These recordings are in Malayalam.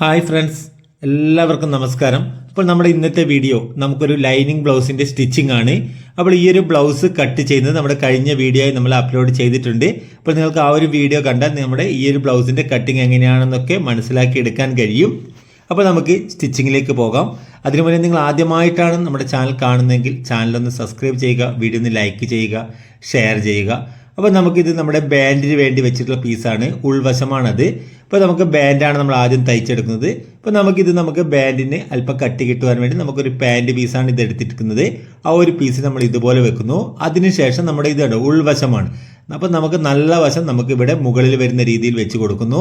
Hi friends. എല്ലാവർക്കും നമസ്കാരം. അപ്പോൾ നമ്മുടെ ഇന്നത്തെ വീഡിയോ നമുക്കൊരു ലൈനിങ് ബ്ലൗസിന്റെ സ്റ്റിച്ചിങ് ആണ്. അപ്പോൾ ഈ ഒരു ബ്ലൗസ് കട്ട് ചെയ്യുന്നത് നമ്മുടെ കഴിഞ്ഞ വീഡിയോ നമ്മൾ അപ്ലോഡ് ചെയ്തിട്ടുണ്ട്. അപ്പോൾ നിങ്ങൾക്ക് ആ ഒരു വീഡിയോ കണ്ടാൽ നമ്മുടെ ഈ ഒരു ബ്ലൗസിന്റെ കട്ടിങ് എങ്ങനെയാണെന്നൊക്കെ മനസ്സിലാക്കി എടുക്കാൻ കഴിയും. അപ്പോൾ നമുക്ക് സ്റ്റിച്ചിങ്ങിലേക്ക് പോകാം. അതിനു മുന്നേ നിങ്ങൾ ആദ്യമായിട്ടാണ് നമ്മുടെ ചാനൽ കാണുന്നതെങ്കിൽ ചാനലൊന്ന് സബ്സ്ക്രൈബ് ചെയ്യുക വീഡിയോ ഒന്ന് ലൈക്ക് ചെയ്യുക ഷെയർ ചെയ്യുക. അപ്പോൾ നമുക്കിത് നമ്മുടെ ബാൻഡിന് വേണ്ടി വെച്ചിട്ടുള്ള പീസാണ് ഉൾവശമാണത്. അപ്പോൾ നമുക്ക് ബാൻഡാണ് നമ്മൾ ആദ്യം തയ്ച്ചെടുക്കുന്നത്. നമുക്ക് നമുക്കിത് നമുക്ക് ബാൻഡിന് അല്പം കട്ടി കിട്ടുവാൻ വേണ്ടി നമുക്കൊരു പാന്റ് പീസാണ് ഇത് എടുത്തിരിക്കുന്നത്. ആ ഒരു പീസ് നമ്മൾ ഇതുപോലെ വെക്കുന്നു. അതിനുശേഷം നമ്മുടെ ഇതാണ് ഉൾവശമാണ്. അപ്പോൾ നമുക്ക് നല്ല വശം നമുക്ക് ഇവിടെ മുകളിൽ വരുന്ന രീതിയിൽ വെച്ച് കൊടുക്കുന്നു.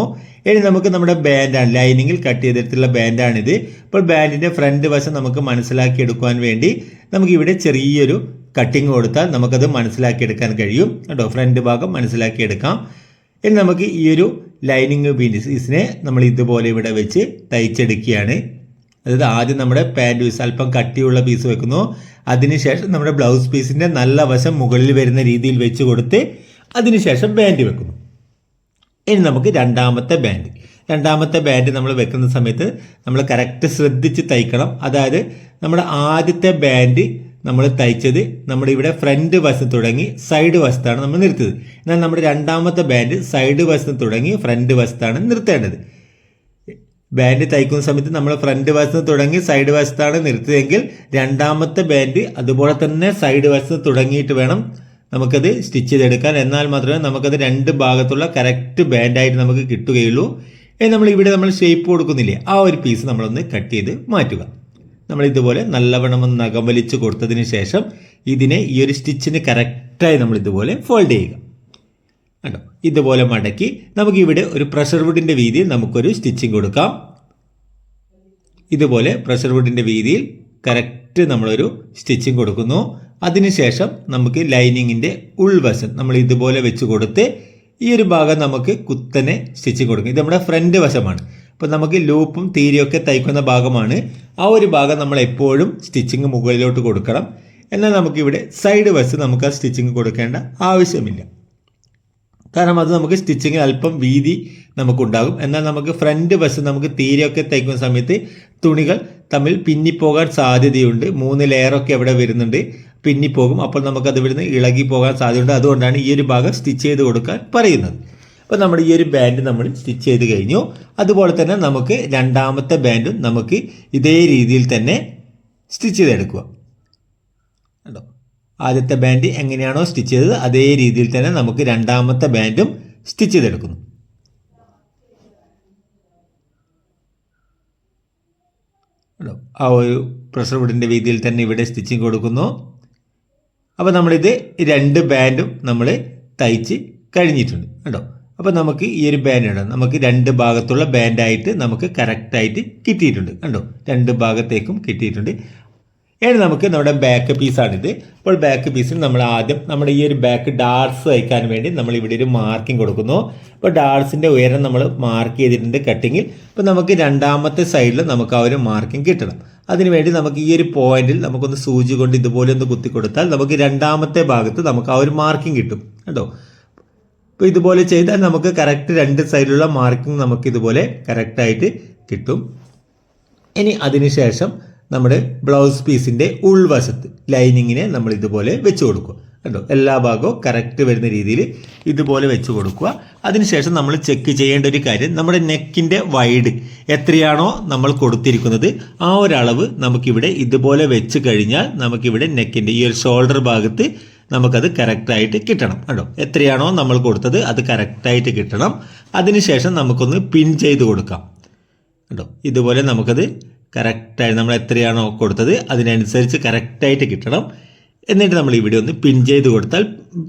ഇനി നമുക്ക് നമ്മുടെ ബാൻഡാണ് ലൈനിങ്ങിൽ കട്ട് ചെയ്തിട്ടുള്ള ബാൻഡാണിത് ഇപ്പോൾ ബാൻഡിന്റെ ഫ്രണ്ട് വശം നമുക്ക് മനസ്സിലാക്കി എടുക്കുവാൻ വേണ്ടി നമുക്ക് ഇവിടെ ചെറിയൊരു കട്ടിങ് കൊടുത്താൽ നമുക്കത് മനസ്സിലാക്കിയെടുക്കാൻ കഴിയും. കേട്ടോ ഫ്രണ്ട് ഭാഗം മനസ്സിലാക്കി എടുക്കാം ഇനി നമുക്ക് ഈ ഒരു ലൈനിങ് പീസിനെ നമ്മൾ ഇതുപോലെ ഇവിടെ വെച്ച് തയ്ച്ചെടുക്കുകയാണ്. അതായത് ആദ്യം നമ്മുടെ പാന്റ് പീസ് അല്പം കട്ടിയുള്ള പീസ് വെക്കുന്നു. അതിനുശേഷം നമ്മുടെ ബ്ലൗസ് പീസിന്റെ നല്ല വശം മുകളിൽ വരുന്ന രീതിയിൽ വെച്ച് കൊടുത്ത് അതിനുശേഷം ബാൻഡ് വെക്കുന്നു. ഇനി നമുക്ക് രണ്ടാമത്തെ ബാൻഡ് രണ്ടാമത്തെ ബാൻഡ് നമ്മൾ വെക്കുന്ന സമയത്ത് നമ്മൾ കറക്റ്റ് ശ്രദ്ധിച്ച് തയ്ക്കണം. അതായത് നമ്മുടെ ആദ്യത്തെ ബാൻഡ് നമ്മൾ തയ്ച്ചത് നമ്മുടെ ഇവിടെ ഫ്രണ്ട് വശത്ത് തുടങ്ങി സൈഡ് വശത്താണ് നമ്മൾ നിർത്തിയത്. എന്നാൽ നമ്മുടെ രണ്ടാമത്തെ ബാൻഡ് സൈഡ് വശത്ത് തുടങ്ങി ഫ്രണ്ട് വശത്താണ് നിർത്തേണ്ടത്. ബാൻഡ് തയ്ക്കുന്ന സമയത്ത് നമ്മൾ ഫ്രണ്ട് വശത്ത് തുടങ്ങി സൈഡ് വശത്താണ് നിർത്തിയതെങ്കിൽ രണ്ടാമത്തെ ബാൻഡ് അതുപോലെ തന്നെ സൈഡ് വശത്ത് തുടങ്ങിയിട്ട് വേണം നമുക്കത് സ്റ്റിച്ച് ചെയ്തെടുക്കാൻ. എന്നാൽ മാത്രമേ നമുക്കത് രണ്ട് ഭാഗത്തുള്ള കറക്റ്റ് ബാൻഡായിട്ട് നമുക്ക് കിട്ടുകയുള്ളൂ. നമ്മൾ ഇവിടെ നമ്മൾ ഷേപ്പ് കൊടുക്കുന്നില്ലേ? ആ ഒരു പീസ് നമ്മളൊന്ന് കട്ട് ചെയ്ത് മാറ്റുക. നമ്മൾ ഇതുപോലെ നല്ലവണ്ണം ഒന്ന് നഖം വലിച്ചു കൊടുത്തതിന് ശേഷം ഇതിനെ ഈ ഒരു സ്റ്റിച്ചിന് കറക്റ്റായി നമ്മൾ ഇതുപോലെ ഫോൾഡ് ചെയ്യുക. കണ്ടോ? ഇതുപോലെ മടക്കി നമുക്ക് ഇവിടെ ഒരു പ്രഷർ വുഡിന്റെ വീതിയിൽ നമുക്കൊരു സ്റ്റിച്ചിങ് കൊടുക്കാം. ഇതുപോലെ പ്രഷർ വുഡിന്റെ വീതിയിൽ കറക്റ്റ് നമ്മളൊരു സ്റ്റിച്ചിങ് കൊടുക്കുന്നു. അതിനുശേഷം നമുക്ക് ലൈനിങ്ങിന്റെ ഉൾവശം നമ്മൾ ഇതുപോലെ വെച്ച് കൊടുത്ത് ഈ ഒരു ഭാഗം നമുക്ക് കുത്തനെ സ്റ്റിച്ചിങ് കൊടുക്കും. ഇത് നമ്മുടെ ഫ്രണ്ട് വശമാണ്. അപ്പോൾ നമുക്ക് ലൂപ്പും തീരിയൊക്കെ തയ്ക്കുന്ന ഭാഗമാണ്. ആ ഒരു ഭാഗം നമ്മൾ എപ്പോഴും സ്റ്റിച്ചിങ് മുകളിലോട്ട് കൊടുക്കണം. എന്നാൽ നമുക്കിവിടെ സൈഡ് വശം നമുക്ക് ആ സ്റ്റിച്ചിങ് കൊടുക്കേണ്ട ആവശ്യമില്ല. കാരണം അത് നമുക്ക് സ്റ്റിച്ചിങ് അല്പം വീതി നമുക്കുണ്ടാകും. എന്നാൽ നമുക്ക് ഫ്രണ്ട് വശം നമുക്ക് തീരെയൊക്കെ തയ്ക്കുന്ന സമയത്ത് തുണികൾ തമ്മിൽ പിന്നിപ്പോകാൻ സാധ്യതയുണ്ട്. മൂന്ന് ലെയറൊക്കെ ഇവിടെ വരുന്നുണ്ട്. പിന്നിപ്പോകും. അപ്പോൾ നമുക്കത് ഇവിടുന്ന് ഇളകി പോകാൻ സാധ്യതയുണ്ട്. അതുകൊണ്ടാണ് ഈ ഒരു ഭാഗം സ്റ്റിച്ച് ചെയ്ത് കൊടുക്കാൻ പറയുന്നത്. അപ്പോൾ നമ്മൾ ഈ ഒരു ബാൻഡ് നമ്മൾ സ്റ്റിച്ച് ചെയ്ത് കഴിഞ്ഞു. അതുപോലെ തന്നെ നമുക്ക് രണ്ടാമത്തെ ബാൻഡും നമുക്ക് ഇതേ രീതിയിൽ തന്നെ സ്റ്റിച്ച് ചെയ്തെടുക്കുക. കണ്ടോ? ആദ്യത്തെ ബാൻഡ് എങ്ങനെയാണോ സ്റ്റിച്ച് ചെയ്തത് അതേ രീതിയിൽ തന്നെ നമുക്ക് രണ്ടാമത്തെ ബാൻഡും സ്റ്റിച്ച് ചെയ്തെടുക്കുന്നു. ആ ഒരു പ്രഷർ വുഡിന്റെ രീതിയിൽ തന്നെ ഇവിടെ സ്റ്റിച്ചിങ് കൊടുക്കുന്നു. അപ്പോൾ നമ്മളിത് രണ്ട് ബാൻഡും നമ്മൾ തയ്ച്ച് കഴിഞ്ഞിട്ടുണ്ട്. കേട്ടോ അപ്പോൾ നമുക്ക് ഈ ഒരു ബാൻഡാണ് നമുക്ക് രണ്ട് ഭാഗത്തുള്ള ബാൻഡായിട്ട് നമുക്ക് കറക്റ്റായിട്ട് കിട്ടിയിട്ടുണ്ട്. കണ്ടോ? രണ്ട് ഭാഗത്തേക്കും കിട്ടിയിട്ടുണ്ട്. ഇനി നമുക്ക് നമ്മുടെ ബാക്ക് പീസാണിത് അപ്പോൾ ബാക്ക് പീസിൽ നമ്മൾ ആദ്യം നമ്മുടെ ഈ ഒരു ബാക്ക് ഡാർസ് വയ്ക്കാൻ വേണ്ടി നമ്മൾ ഇവിടെ ഒരു മാർക്കിംഗ് കൊടുക്കുന്നു. അപ്പോൾ ഡാർട്സിന്റെ ഉയരം നമ്മൾ മാർക്ക് ചെയ്തിട്ടുണ്ട് കട്ടിങ്ങിൽ അപ്പോൾ നമുക്ക് രണ്ടാമത്തെ സൈഡിൽ നമുക്ക് ആ ഒരു മാർക്കിംഗ് കിട്ടണം. അതിനുവേണ്ടി നമുക്ക് ഈ ഒരു പോയിന്റിൽ നമുക്കൊന്ന് സൂചി കൊണ്ട് ഇതുപോലെ ഒന്ന് കുത്തി കൊടുത്താൽ നമുക്ക് രണ്ടാമത്തെ ഭാഗത്ത് നമുക്ക് ആ ഒരു മാർക്കിംഗ് കിട്ടും. കേട്ടോ അപ്പോൾ ഇതുപോലെ ചെയ്താൽ നമുക്ക് കറക്റ്റ് രണ്ട് സൈഡിലുള്ള മാർക്കിംഗ് നമുക്ക് ഇതുപോലെ കറക്റ്റായിട്ട് കിട്ടും. ഇനി അതിനുശേഷം നമ്മുടെ ബ്ലൗസ് പീസിന്റെ ഉൾവശത്ത് ലൈനിങ്ങിനെ നമ്മൾ ഇതുപോലെ വെച്ച് കൊടുക്കുക. കണ്ടോ? എല്ലാ ഭാഗവും കറക്റ്റ് വരുന്ന രീതിയിൽ ഇതുപോലെ വെച്ച് കൊടുക്കുക. അതിനുശേഷം നമ്മൾ ചെക്ക് ചെയ്യേണ്ട ഒരു കാര്യം നമ്മുടെ നെക്കിന്റെ വൈഡ് എത്രയാണോ നമ്മൾ കൊടുത്തിരിക്കുന്നത് ആ ഒരളവ് നമുക്കിവിടെ ഇതുപോലെ വെച്ച് കഴിഞ്ഞാൽ നമുക്കിവിടെ നെക്കിന്റെ ഈ ഒരു ഷോൾഡർ ഭാഗത്ത് നമുക്കത് കറക്റ്റായിട്ട് കിട്ടണം കേട്ടോ. എത്രയാണോ നമ്മൾ കൊടുത്തത് അത് കറക്റ്റായിട്ട് കിട്ടണം. അതിനുശേഷം നമുക്കൊന്ന് പിൻ ചെയ്ത് കൊടുക്കാം. കേട്ടോ. ഇതുപോലെ നമുക്കത് കറക്റ്റായി നമ്മൾ എത്രയാണോ കൊടുത്തത് അതിനനുസരിച്ച് കറക്റ്റായിട്ട് കിട്ടണം. എന്നിട്ട് നമ്മൾ ഇവിടെ ഒന്ന് പിൻ ചെയ്ത് കൊടുത്താൽ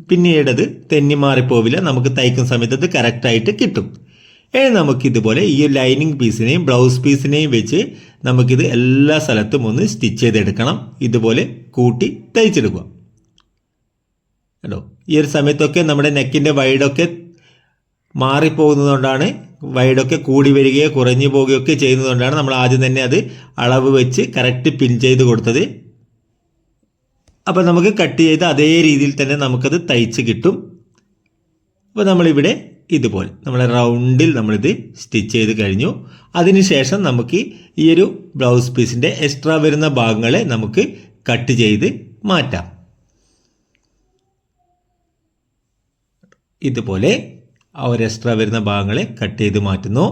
പിന്നീടത് തെന്നി മാറിപ്പോവില്ല. നമുക്ക് തയ്ക്കുന്ന സമയത്ത് അത് കറക്റ്റായിട്ട് കിട്ടും. ഇനി നമുക്കിതുപോലെ ഈ ലൈനിങ് പീസിനെയും ബ്ലൗസ് പീസിനെയും വെച്ച് നമുക്കിത് എല്ലാ സ്ഥലത്തും ഒന്ന് സ്റ്റിച്ച് ചെയ്തെടുക്കണം. ഇതുപോലെ കൂട്ടി തയ്ച്ചെടുക്കുക. കേട്ടോ ഈ ഒരു സമയത്തൊക്കെ നമ്മുടെ നെക്കിന്റെ വൈഡൊക്കെ മാറിപ്പോകുന്നതുകൊണ്ടാണ് വൈഡൊക്കെ കൂടി വരികയോ കുറഞ്ഞു പോവുകയൊക്കെ ചെയ്യുന്നതുകൊണ്ടാണ് നമ്മൾ ആദ്യം തന്നെ അത് അളവ് വെച്ച് കറക്റ്റ് പിൻ ചെയ്ത് കൊടുത്തത്. അപ്പോൾ നമുക്ക് കട്ട് ചെയ്ത് അതേ രീതിയിൽ തന്നെ നമുക്കത് തയ്ച്ച് കിട്ടും. അപ്പോൾ നമ്മളിവിടെ ഇതുപോലെ നമ്മളെ റൗണ്ടിൽ നമ്മളിത് സ്റ്റിച്ച് ചെയ്ത് കഴിഞ്ഞു. അതിനുശേഷം നമുക്ക് ഈ ഒരു ബ്ലൗസ് പീസിന്റെ എക്സ്ട്രാ വരുന്ന ഭാഗങ്ങളെ നമുക്ക് കട്ട് ചെയ്ത് മാറ്റാം. ഇതുപോലെ ആ ഒരു എക്സ്ട്രാ വരുന്ന ഭാഗങ്ങളെ കട്ട് ചെയ്ത് മാറ്റുന്നു.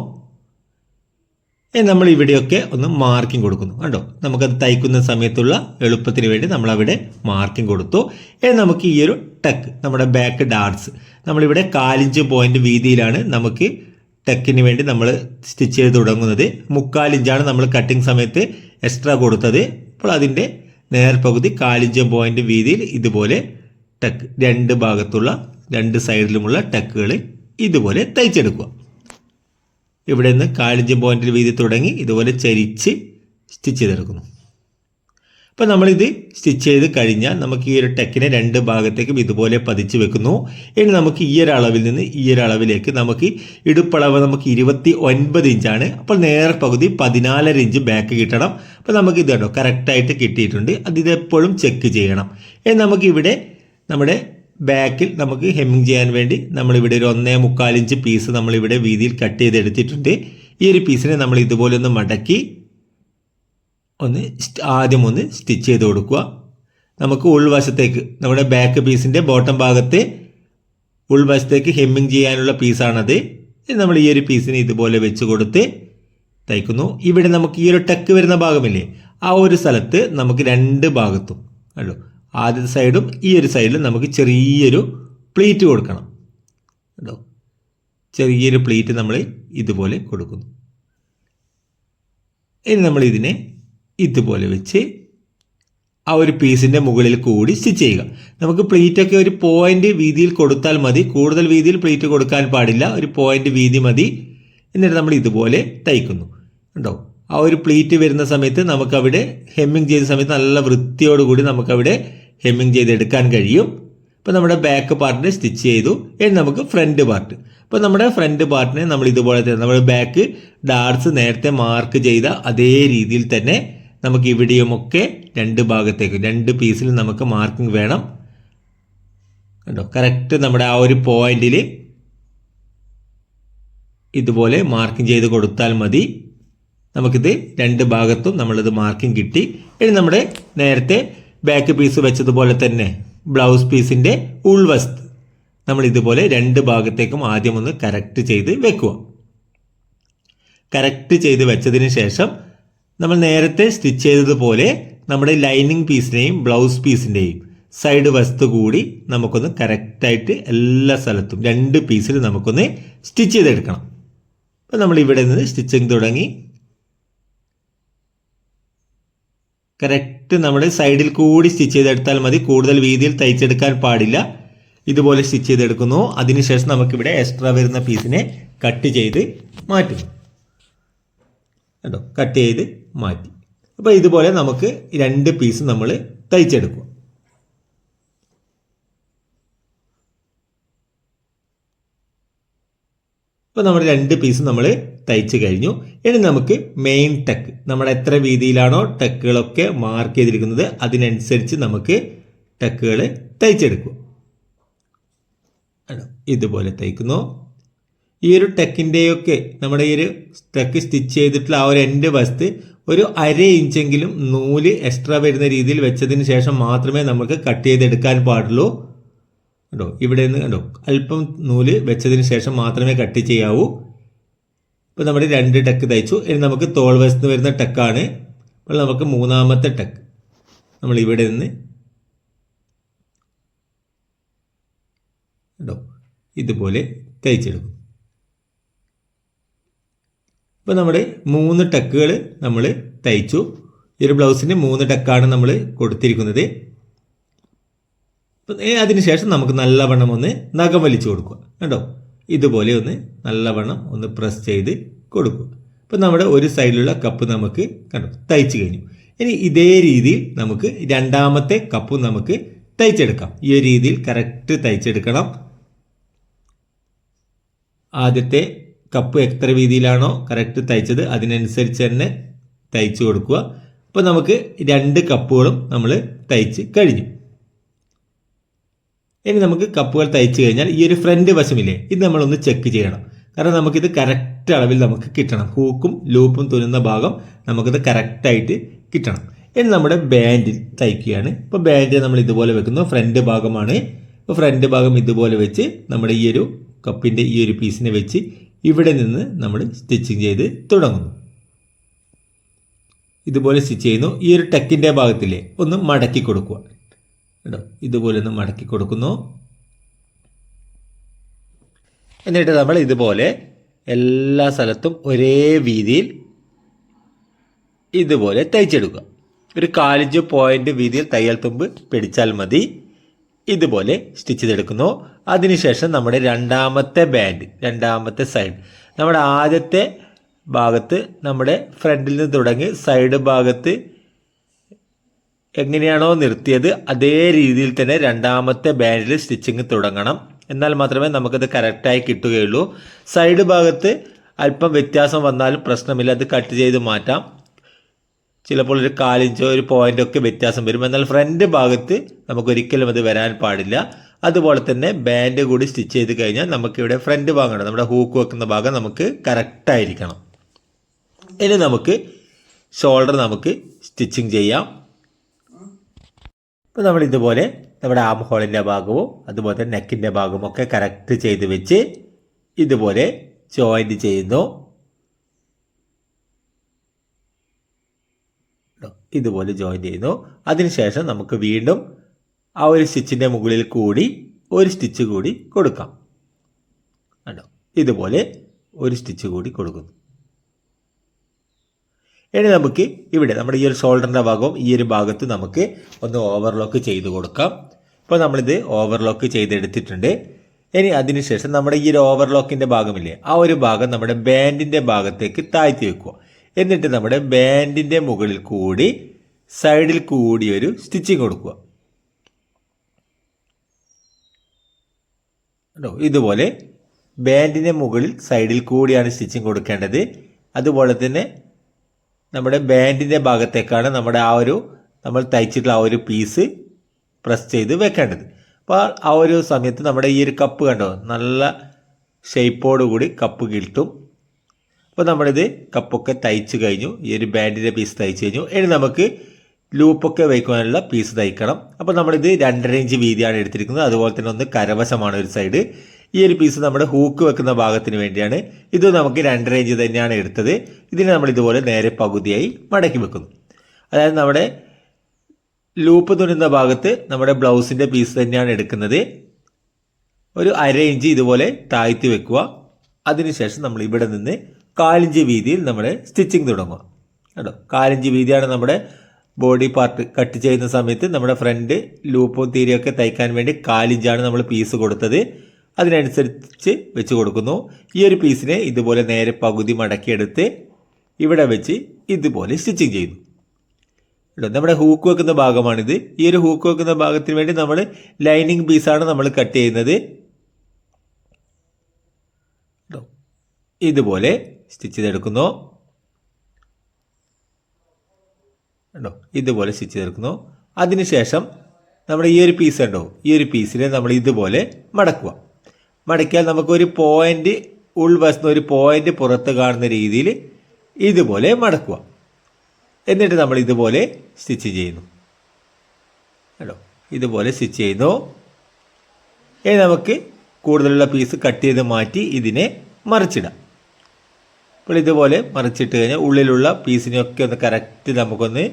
നമ്മൾ ഇവിടെയൊക്കെ ഒന്ന് മാർക്കിംഗ് കൊടുക്കുന്നു. കണ്ടോ? നമുക്കത് തയ്ക്കുന്ന സമയത്തുള്ള എളുപ്പത്തിന് വേണ്ടി നമ്മൾ അവിടെ മാർക്കിംഗ് കൊടുത്തു. ഇനി നമുക്ക് ഈ ഒരു ടെക്ക് നമ്മുടെ ബാക്ക് ഡാർട്സ് നമ്മളിവിടെ കാലിഞ്ച് പോയിന്റ് വീതിയിലാണ് നമുക്ക് ടെക്കിന് വേണ്ടി നമ്മൾ സ്റ്റിച്ച് ചെയ്ത് തുടങ്ങുന്നത്. മുക്കാലിഞ്ചാണ് നമ്മൾ കട്ടിങ് സമയത്ത് എക്സ്ട്രാ കൊടുത്തത്. അപ്പോൾ അതിന്റെ നേർപകുതി കാലിഞ്ച് പോയിന്റ് വീതിയിൽ ഇതുപോലെ ടെക്ക് രണ്ട് ഭാഗത്തുള്ള രണ്ട് സൈഡിലുമുള്ള ടക്കുകൾ ഇതുപോലെ തയ്ച്ചെടുക്കുക. ഇവിടെ നിന്ന് കാലിഞ്ച് പോയിന്റിൽ വീതി തുടങ്ങി ഇതുപോലെ ചരിച്ച് സ്റ്റിച്ച് ചെയ്തെടുക്കുന്നു. അപ്പോൾ നമ്മളിത് സ്റ്റിച്ച് ചെയ്ത് കഴിഞ്ഞാൽ നമുക്ക് ഈ ഒരു ടെക്കിനെ രണ്ട് ഭാഗത്തേക്കും ഇതുപോലെ പതിച്ച് വെക്കുന്നു. ഇനി നമുക്ക് ഈ ഒരു അളവിൽ നിന്ന് ഈ ഒരു അളവിലേക്ക് നമുക്ക് ഇടുപ്പളവ് നമുക്ക് ഇരുപത്തി ഒൻപത് ഇഞ്ചാണ്. അപ്പോൾ നേരെ പകുതി പതിനാലര ഇഞ്ച് ബാക്ക് കിട്ടണം. അപ്പോൾ നമുക്ക് ഇത് കേട്ടോ കറക്റ്റായിട്ട് കിട്ടിയിട്ടുണ്ട്. അത് ഇതെപ്പോഴും ചെക്ക് ചെയ്യണം. ഇനി നമുക്കിവിടെ നമ്മുടെ ബാക്കിൽ നമുക്ക് ഹെമ്മിങ് ചെയ്യാൻ വേണ്ടി നമ്മളിവിടെ ഒരു ഒന്നേ മുക്കാലിഞ്ച് പീസ് നമ്മളിവിടെ വീതിയിൽ കട്ട് ചെയ്തെടുത്തിട്ടുണ്ട്. ഈ ഒരു പീസിനെ നമ്മൾ ഇതുപോലെ ഒന്ന് മടക്കി ഒന്ന് ആദ്യം ഒന്ന് സ്റ്റിച്ച് ചെയ്ത് കൊടുക്കുക. നമുക്ക് ഉൾവശത്തേക്ക് നമ്മുടെ ബാക്ക് പീസിന്റെ ബോട്ടം ഭാഗത്ത് ഉൾവശത്തേക്ക് ഹെമ്മിങ് ചെയ്യാനുള്ള പീസാണത് നമ്മൾ ഈ ഒരു പീസിനെ ഇതുപോലെ വെച്ച് കൊടുത്ത് തയ്ക്കുന്നു. ഇവിടെ നമുക്ക് ഈ ഒരു ടെക്ക് വരുന്ന ഭാഗമില്ലേ? ആ ഒരു സ്ഥലത്ത് നമുക്ക് രണ്ട് ഭാഗത്തും കണ്ടോ? ആദ്യത്തെ സൈഡും ഈ ഒരു സൈഡിലും നമുക്ക് ചെറിയൊരു പ്ലേറ്റ് കൊടുക്കണം. കേട്ടോ ചെറിയൊരു പ്ലേറ്റ് നമ്മൾ ഇതുപോലെ കൊടുക്കുന്നു. ഇനി നമ്മൾ ഇതിനെ ഇതുപോലെ വെച്ച് ആ ഒരു പീസിന്റെ മുകളിൽ കൂടി സ്റ്റിച്ച് ചെയ്യുക. നമുക്ക് പ്ലേറ്റൊക്കെ ഒരു പോയിന്റ് വീതിയിൽ കൊടുത്താൽ മതി. കൂടുതൽ വീതിയിൽ പ്ലേറ്റ് കൊടുക്കാൻ പാടില്ല. ഒരു പോയിന്റ് വീതി മതി. എന്നിട്ട് നമ്മൾ ഇതുപോലെ തയ്ക്കുന്നു. കണ്ടോ? ആ ഒരു പ്ലേറ്റ് വരുന്ന സമയത്ത് നമുക്കവിടെ ഹെമ്മിങ് ചെയ്ത സമയത്ത് നല്ല വൃത്തിയോടുകൂടി നമുക്കവിടെ ഹെമ്മിങ് ചെയ്തെടുക്കാൻ കഴിയും. ഇപ്പോൾ നമ്മുടെ ബാക്ക് പാർട്ടിനെ സ്റ്റിച്ച് ചെയ്തു. ഇനി നമുക്ക് ഫ്രണ്ട് പാർട്ട് അപ്പോൾ നമ്മുടെ ഫ്രണ്ട് പാർട്ടിനെ നമ്മൾ ഇതുപോലെ തന്നെ നമ്മുടെ ബാക്ക് ഡാർട്സ് നേരത്തെ മാർക്ക് ചെയ്ത അതേ രീതിയിൽ തന്നെ നമുക്ക് ഇവിടെയുമൊക്കെ രണ്ട് ഭാഗത്തേക്ക് രണ്ട് പീസിൽ നമുക്ക് മാർക്കിംഗ് വേണം. കണ്ടോ? കറക്റ്റ് നമ്മുടെ ആ ഒരു പോയിന്റിൽ ഇതുപോലെ മാർക്കിംഗ് ചെയ്ത് കൊടുത്താൽ മതി. നമുക്കിത് രണ്ട് ഭാഗത്തും നമ്മളിത് മാർക്കിംഗ് കിട്ടി. ഇനി നമ്മുടെ നേരത്തെ ബാക്ക് പീസ് വെച്ചതുപോലെ തന്നെ ബ്ലൗസ് പീസിന്റെ ഉൾവസ്ത് നമ്മൾ ഇതുപോലെ രണ്ട് ഭാഗത്തേക്കും ആദ്യം ഒന്ന് കറക്റ്റ് ചെയ്ത് വെക്കുക. കറക്റ്റ് ചെയ്ത് വെച്ചതിന് ശേഷം നമ്മൾ നേരത്തെ സ്റ്റിച്ച് ചെയ്തതുപോലെ നമ്മുടെ ലൈനിങ് പീസിനെയും ബ്ലൗസ് പീസിന്റെയും സൈഡ് വസ്തു കൂടി നമുക്കൊന്ന് കറക്റ്റായിട്ട് എല്ലാ സ്ഥലത്തും രണ്ട് പീസിൽ നമുക്കൊന്ന് സ്റ്റിച്ച് ചെയ്തെടുക്കണം. അപ്പോൾ നമ്മൾ ഇവിടെ നിന്ന് സ്റ്റിച്ചിങ് തുടങ്ങി. കറക്റ്റ് നമ്മുടെ സൈഡിൽ കൂടി സ്റ്റിച്ച് ചെയ്തെടുത്താൽ മതി. കൂടുതൽ വീതിയിൽ തയ്ച്ചെടുക്കാൻ പാടില്ല. ഇതുപോലെ സ്റ്റിച്ച് ചെയ്തെടുക്കുന്നു. അതിനുശേഷം നമുക്കിവിടെ എക്സ്ട്രാ വരുന്ന പീസിനെ കട്ട് ചെയ്ത് മാറ്റും. കേട്ടോ കട്ട് ചെയ്ത് മാറ്റി. അപ്പോൾ ഇതുപോലെ നമുക്ക് രണ്ട് പീസ് നമ്മൾ തയ്ച്ചെടുക്കും. അപ്പോൾ നമ്മൾ രണ്ട് പീസ് നമ്മൾ തയ്ച്ചു കഴിഞ്ഞു. ഇനി നമുക്ക് മെയിൻ ടെക്ക് നമ്മൾ എത്ര വീതിയിലാണോ ടെക്കുകളൊക്കെ മാർക്ക് ചെയ്തിരിക്കുന്നത് അതിനനുസരിച്ച് നമുക്ക് ടെക്കുകൾ തയ്ച്ചെടുക്കും. ഇതുപോലെ തയ്ക്കുന്നു. ഈ ഒരു ടെക്കിന്റെയൊക്കെ നമ്മുടെ ഈ ഒരു ടെക്ക് സ്റ്റിച്ച് ചെയ്തിട്ടുള്ള ആ ഒരു എന്റെ വസ്തു ഒരു അര ഇഞ്ചെങ്കിലും നൂൽ എക്സ്ട്രാ വരുന്ന രീതിയിൽ വെച്ചതിന് ശേഷം മാത്രമേ നമുക്ക് കട്ട് ചെയ്തെടുക്കാൻ പാടുള്ളൂ. കണ്ടോ? ഇവിടെ നിന്ന് കണ്ടോ? അല്പം നൂൽ വെച്ചതിന് ശേഷം മാത്രമേ കട്ട് ചെയ്യാവൂ. ഇപ്പോൾ നമ്മുടെ രണ്ട് ടെക്ക് തയ്ച്ചു. ഇനി നമുക്ക് തോൾ വശത്ത് വരുന്ന ടെക്കാണ്. അപ്പോൾ നമുക്ക് മൂന്നാമത്തെ ടെക്ക്. നമ്മൾ ഇവിടെ നിന്ന് കണ്ടോ? ഇതുപോലെ തയ്ച്ചെടുക്കും. ഇപ്പോൾ നമ്മുടെ മൂന്ന് ടക്കുകൾ നമ്മൾ തയ്ച്ചു. ഈ ഒരു ബ്ലൗസിന് മൂന്ന് ടക്കാണ് നമ്മൾ കൊടുത്തിരിക്കുന്നത്. അതിനുശേഷം നമുക്ക് നല്ലവണ്ണം ഒന്ന് നഖം വലിച്ചു കൊടുക്കുക. കേട്ടോ ഇതുപോലെ ഒന്ന് നല്ലവണ്ണം ഒന്ന് പ്രസ് ചെയ്ത് കൊടുക്കുക. അപ്പം നമ്മുടെ ഒരു സൈഡിലുള്ള കപ്പ് നമുക്ക് കണ്ടു? തയ്ച്ചു കഴിഞ്ഞു. ഇനി ഇതേ രീതിയിൽ നമുക്ക് രണ്ടാമത്തെ കപ്പ് നമുക്ക് തയ്ച്ചെടുക്കാം. ഈ ഒരു രീതിയിൽ കറക്റ്റ് തയ്ച്ചെടുക്കണം. ആദ്യത്തെ കപ്പ് എത്ര വീതിയിലാണോ കറക്റ്റ് തയ്ച്ചത് അതിനനുസരിച്ച് തന്നെ തയ്ച്ചു കൊടുക്കുക. അപ്പോൾ നമുക്ക് രണ്ട് കപ്പുകളും നമ്മൾ തയ്ച്ച് കഴിഞ്ഞു. ഇനി നമുക്ക് കപ്പുകൾ തയ്ച്ചു കഴിഞ്ഞാൽ ഈ ഒരു ഫ്രണ്ട് വശമില്ലേ? ഇത് നമ്മളൊന്ന് ചെക്ക് ചെയ്യണം. കാരണം നമുക്കിത് കറക്റ്റ് അളവിൽ നമുക്ക് കിട്ടണം. ഹൂക്കും ലൂപ്പും തുന്നുന്ന ഭാഗം നമുക്കിത് കറക്റ്റായിട്ട് കിട്ടണം. ഇനി നമ്മുടെ ബാൻഡിൽ തയ്ക്കുകയാണ്. ഇപ്പോൾ ബാൻഡ് നമ്മൾ ഇതുപോലെ വെക്കുന്നു. ഫ്രണ്ട് ഭാഗമാണ്. ഇപ്പോൾ ഫ്രണ്ട് ഭാഗം ഇതുപോലെ വെച്ച് നമ്മുടെ ഈ ഒരു കപ്പിന്റെ ഈ ഒരു പീസിനെ വെച്ച് ഇവിടെ നിന്ന് നമ്മൾ സ്റ്റിച്ചിങ് ചെയ്ത് തുടങ്ങുന്നു. ഇതുപോലെ സ്റ്റിച്ച് ചെയ്യുന്നു. ഈ ഒരു ടെക്കിന്റെ ഭാഗത്തില്ലേ? ഒന്ന് മടക്കി കൊടുക്കുക. കേട്ടോ ഇതുപോലെ ഒന്ന് മടക്കി കൊടുക്കുന്നു. എന്നിട്ട് നമ്മൾ ഇതുപോലെ എല്ലാ സ്ഥലത്തും ഒരേ വീതിയിൽ ഇതുപോലെ തയ്ച്ചെടുക്കുക. ഒരു കാലിഞ്ച് പോയിന്റ് വീതിയിൽ തയ്യൽ തുമ്പ് പിടിച്ചാൽ മതി. ഇതുപോലെ സ്റ്റിച്ച് ചെയ്തെടുക്കുന്നു. അതിനുശേഷം നമ്മുടെ രണ്ടാമത്തെ ബാൻഡ് രണ്ടാമത്തെ സൈഡ് നമ്മുടെ ആദ്യത്തെ ഭാഗത്ത് നമ്മുടെ ഫ്രണ്ടിൽ നിന്ന് തുടങ്ങി സൈഡ് ഭാഗത്ത് എങ്ങനെയാണോ നിർത്തിയത് അതേ രീതിയിൽ തന്നെ രണ്ടാമത്തെ ബാൻഡിൽ സ്റ്റിച്ചിങ് തുടങ്ങണം. എന്നാൽ മാത്രമേ നമുക്കത് കറക്റ്റായി കിട്ടുകയുള്ളൂ. സൈഡ് ഭാഗത്ത് അല്പം വ്യത്യാസം വന്നാലും പ്രശ്നമില്ല അത് കട്ട് ചെയ്ത് മാറ്റാം. ചിലപ്പോൾ ഒരു കാലിഞ്ചോ ഒരു പോയിന്റോ ഒക്കെ വ്യത്യാസം വരും. എന്നാൽ ഫ്രണ്ട് ഭാഗത്ത് നമുക്കൊരിക്കലും അത് വരാൻ പാടില്ല. അതുപോലെ തന്നെ ബാൻഡ് കൂടി സ്റ്റിച്ച് ചെയ്ത് കഴിഞ്ഞാൽ നമുക്കിവിടെ ഫ്രണ്ട് ഭാഗമാണ് നമ്മുടെ ഹൂക്ക് വെക്കുന്ന ഭാഗം നമുക്ക് കറക്റ്റായിരിക്കണം. ഇനി നമുക്ക് ഷോൾഡർ നമുക്ക് സ്റ്റിച്ചിങ് ചെയ്യാം. ഇപ്പോൾ നമ്മൾ ഇതുപോലെ നമ്മുടെ ആം ഹോളിന്റെ ഭാഗവും അതുപോലെ നെക്കിന്റെ ഭാഗവും ഒക്കെ കറക്റ്റ് ചെയ്ത് വെച്ച് ഇതുപോലെ ജോയിന്റ് ചെയ്യുന്നു. ഇതുപോലെ ജോയിൻ ചെയ്യുന്നു. അതിനുശേഷം നമുക്ക് വീണ്ടും ആ ഒരു സ്റ്റിച്ചിന്റെ മുകളിൽ കൂടി ഒരു സ്റ്റിച്ച് കൂടി കൊടുക്കാം. കണ്ടോ? ഇതുപോലെ ഒരു സ്റ്റിച്ച് കൂടി കൊടുക്കുന്നു. ഇനി നമുക്ക് ഇവിടെ നമ്മുടെ ഈ ഒരു ഷോൾഡറിന്റെ ഭാഗവും ഈ ഒരു ഭാഗത്ത് നമുക്ക് ഒന്ന് ഓവർലോക്ക് ചെയ്ത് കൊടുക്കാം. ഇപ്പോൾ നമ്മളിത് ഓവർലോക്ക് ചെയ്തെടുത്തിട്ടുണ്ട്. ഇനി അതിനുശേഷം നമ്മുടെ ഈ ഒരു ഓവർലോക്കിന്റെ ഭാഗമില്ലേ ആ ഒരു ഭാഗം നമ്മുടെ ബാൻഡിന്റെ ഭാഗത്തേക്ക് താഴ്ത്തി വെക്കുക. എന്നിട്ട് നമ്മുടെ ബാൻഡിന്റെ മുകളിൽ കൂടി സൈഡിൽ കൂടി ഒരു സ്റ്റിച്ചിങ് കൊടുക്കുക. കേട്ടോ ഇതുപോലെ ബാൻഡിന്റെ മുകളിൽ സൈഡിൽ കൂടിയാണ് സ്റ്റിച്ചിങ് കൊടുക്കേണ്ടത്. അതുപോലെ തന്നെ നമ്മുടെ ബാൻഡിന്റെ ഭാഗത്തേക്കാണ് നമ്മുടെ ആ ഒരു നമ്മൾ തയ്ച്ചിട്ടുള്ള ആ ഒരു പീസ് പ്രസ് ചെയ്ത് വെക്കേണ്ടത്. അപ്പോൾ ആ ഒരു സമയത്ത് നമ്മുടെ ഈ ഒരു കപ്പ് കണ്ടോ? നല്ല ഷേപ്പോട് കൂടി കപ്പ് കിട്ടും. അപ്പോൾ നമ്മളിത് കപ്പൊക്കെ തയ്ച്ച് കഴിഞ്ഞു. ഈ ഒരു ബാൻഡിന്റെ പീസ് തയ്ച്ച് കഴിഞ്ഞു. ഇനി നമുക്ക് ലൂപ്പൊക്കെ വയ്ക്കുവാനുള്ള പീസ് തയ്ക്കണം. അപ്പോൾ നമ്മളിത് രണ്ടര ഇഞ്ച് വീതിയാണ് എടുത്തിരിക്കുന്നത്. അതുപോലെ തന്നെ ഒന്ന് കരവശമാണ് ഒരു സൈഡ്. ഈ ഒരു പീസ് നമ്മുടെ ഹൂക്ക് വെക്കുന്ന ഭാഗത്തിന് വേണ്ടിയാണ്. ഇത് നമുക്ക് രണ്ടര ഇഞ്ച് തന്നെയാണ് എടുത്തത്. ഇതിനെ നമ്മൾ ഇതുപോലെ നേരെ പകുതിയായി മടക്കി വെക്കുന്നു. അതായത് നമ്മുടെ ലൂപ്പ് തുന്നുന്ന ഭാഗത്ത് നമ്മുടെ ബ്ലൗസിന്റെ പീസ് തന്നെയാണ് എടുക്കുന്നത്. ഒരു അര ഇഞ്ച് ഇതുപോലെ താഴ്ത്തി വെക്കുക. അതിനുശേഷം നമ്മൾ ഇവിടെ നിന്ന് കാലിഞ്ച് വീതിയിൽ നമ്മുടെ സ്റ്റിച്ചിങ് തുടങ്ങുക. കേട്ടോ കാലിഞ്ച് വീതിയാണ് നമ്മുടെ ബോഡി പാർട്ട് കട്ട് ചെയ്യുന്ന സമയത്ത് നമ്മുടെ ഫ്രണ്ട് ലൂപ്പും തീരെയൊക്കെ തയ്ക്കാൻ വേണ്ടി കാലിഞ്ചാണ് നമ്മൾ പീസ് കൊടുത്തത്. അതിനനുസരിച്ച് വെച്ച് കൊടുക്കുന്നു. ഈ ഒരു പീസിനെ ഇതുപോലെ നേരെ പകുതി മടക്കിയെടുത്ത് ഇവിടെ വെച്ച് ഇതുപോലെ സ്റ്റിച്ചിങ് ചെയ്യുന്നു. നമ്മുടെ ഹൂക്ക് വെക്കുന്ന ഭാഗമാണിത്. ഈ ഒരു ഹൂക്ക് വെക്കുന്ന ഭാഗത്തിന് വേണ്ടി നമ്മൾ ലൈനിങ് പീസാണ് നമ്മൾ കട്ട് ചെയ്യുന്നത്. ഇതുപോലെ സ്റ്റിച്ച് ചെയ്തെടുക്കുന്നു. കണ്ടോ? ഇതുപോലെ സ്റ്റിച്ച് ചെയ്തെടുക്കുന്നു. അതിനുശേഷം നമ്മുടെ ഈ ഒരു പീസ് ഉണ്ടോ ഈ ഒരു പീസിനെ നമ്മൾ ഇതുപോലെ മടക്കുക. മടക്കിയാൽ നമുക്കൊരു പോയിന്റ് ഉൾവശത്ത് ഒരു പോയിന്റ് പുറത്ത് കാണുന്ന രീതിയിൽ ഇതുപോലെ മടക്കുക. എന്നിട്ട് നമ്മൾ ഇതുപോലെ സ്റ്റിച്ച് ചെയ്യുന്നു. കേട്ടോ ഇതുപോലെ സ്റ്റിച്ച് ചെയ്യുന്നു. ഇനി നമുക്ക് കൂടുതലുള്ള പീസ് കട്ട് ചെയ്ത് മാറ്റി ഇതിനെ മറിച്ചിടാം. അപ്പോൾ ഇതുപോലെ മറിച്ചിട്ട് കഴിഞ്ഞാൽ ഉള്ളിലുള്ള പീസിനെയൊക്കെ ഒന്ന് കറക്റ്റ് നമുക്കൊന്ന്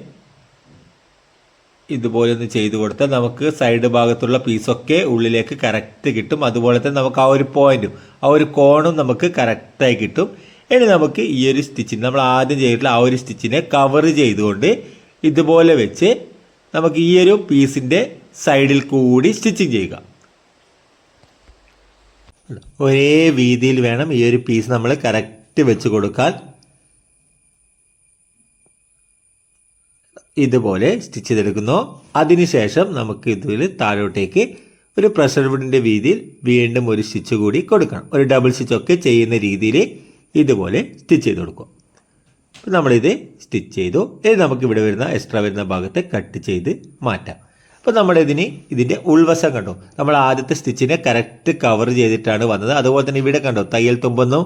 ഇതുപോലെ ഒന്ന് ചെയ്ത് കൊടുത്താൽ നമുക്ക് സൈഡ് ഭാഗത്തുള്ള പീസൊക്കെ ഉള്ളിലേക്ക് കറക്റ്റ് കിട്ടും. അതുപോലെ തന്നെ നമുക്ക് ആ ഒരു പോയിന്റും ആ ഒരു കോണും നമുക്ക് കറക്റ്റായി കിട്ടും. ഇനി നമുക്ക് ഈ ഒരു സ്റ്റിച്ചിന് നമ്മൾ ആദ്യം ചെയ്തിട്ടുള്ള ആ ഒരു സ്റ്റിച്ചിനെ കവർ ചെയ്തുകൊണ്ട് ഇതുപോലെ വെച്ച് നമുക്ക് ഈ ഒരു പീസിന്റെ സൈഡിൽ കൂടി സ്റ്റിച്ചിങ് ചെയ്യുക. ഒരേ വീതിയിൽ വേണം ഈ ഒരു പീസ് നമ്മൾ കറക്റ്റ് വെച്ച് കൊടുക്കാൻ. ഇതുപോലെ സ്റ്റിച്ച് ചെയ്തെടുക്കുന്നു. അതിനുശേഷം നമുക്ക് ഇതിൽ താഴോട്ടേക്ക് ഒരു പ്രഷർ വുഡിന്റെ വീതിയിൽ വീണ്ടും ഒരു സ്റ്റിച്ച് കൂടി കൊടുക്കണം. ഒരു ഡബിൾ സ്റ്റിച്ച് ഒക്കെ ചെയ്യുന്ന രീതിയിൽ ഇതുപോലെ സ്റ്റിച്ച് ചെയ്ത് കൊടുക്കും. അപ്പോൾ നമ്മളിത് സ്റ്റിച്ച് ചെയ്തു. ഇനി നമുക്ക് ഇവിടെ വരുന്ന എക്സ്ട്രാ വരുന്ന ഭാഗത്തെ കട്ട് ചെയ്ത് മാറ്റാം. അപ്പോൾ നമ്മളിതിന് ഇതിന്റെ ഉൾവശം കണ്ടു? നമ്മൾ ആദ്യത്തെ സ്റ്റിച്ചിനെ കറക്റ്റ് കവർ ചെയ്തിട്ടാണ് വന്നത്. അതുപോലെ തന്നെ ഇവിടെ കണ്ടോ? തയ്യൽ തുമ്പൊന്നും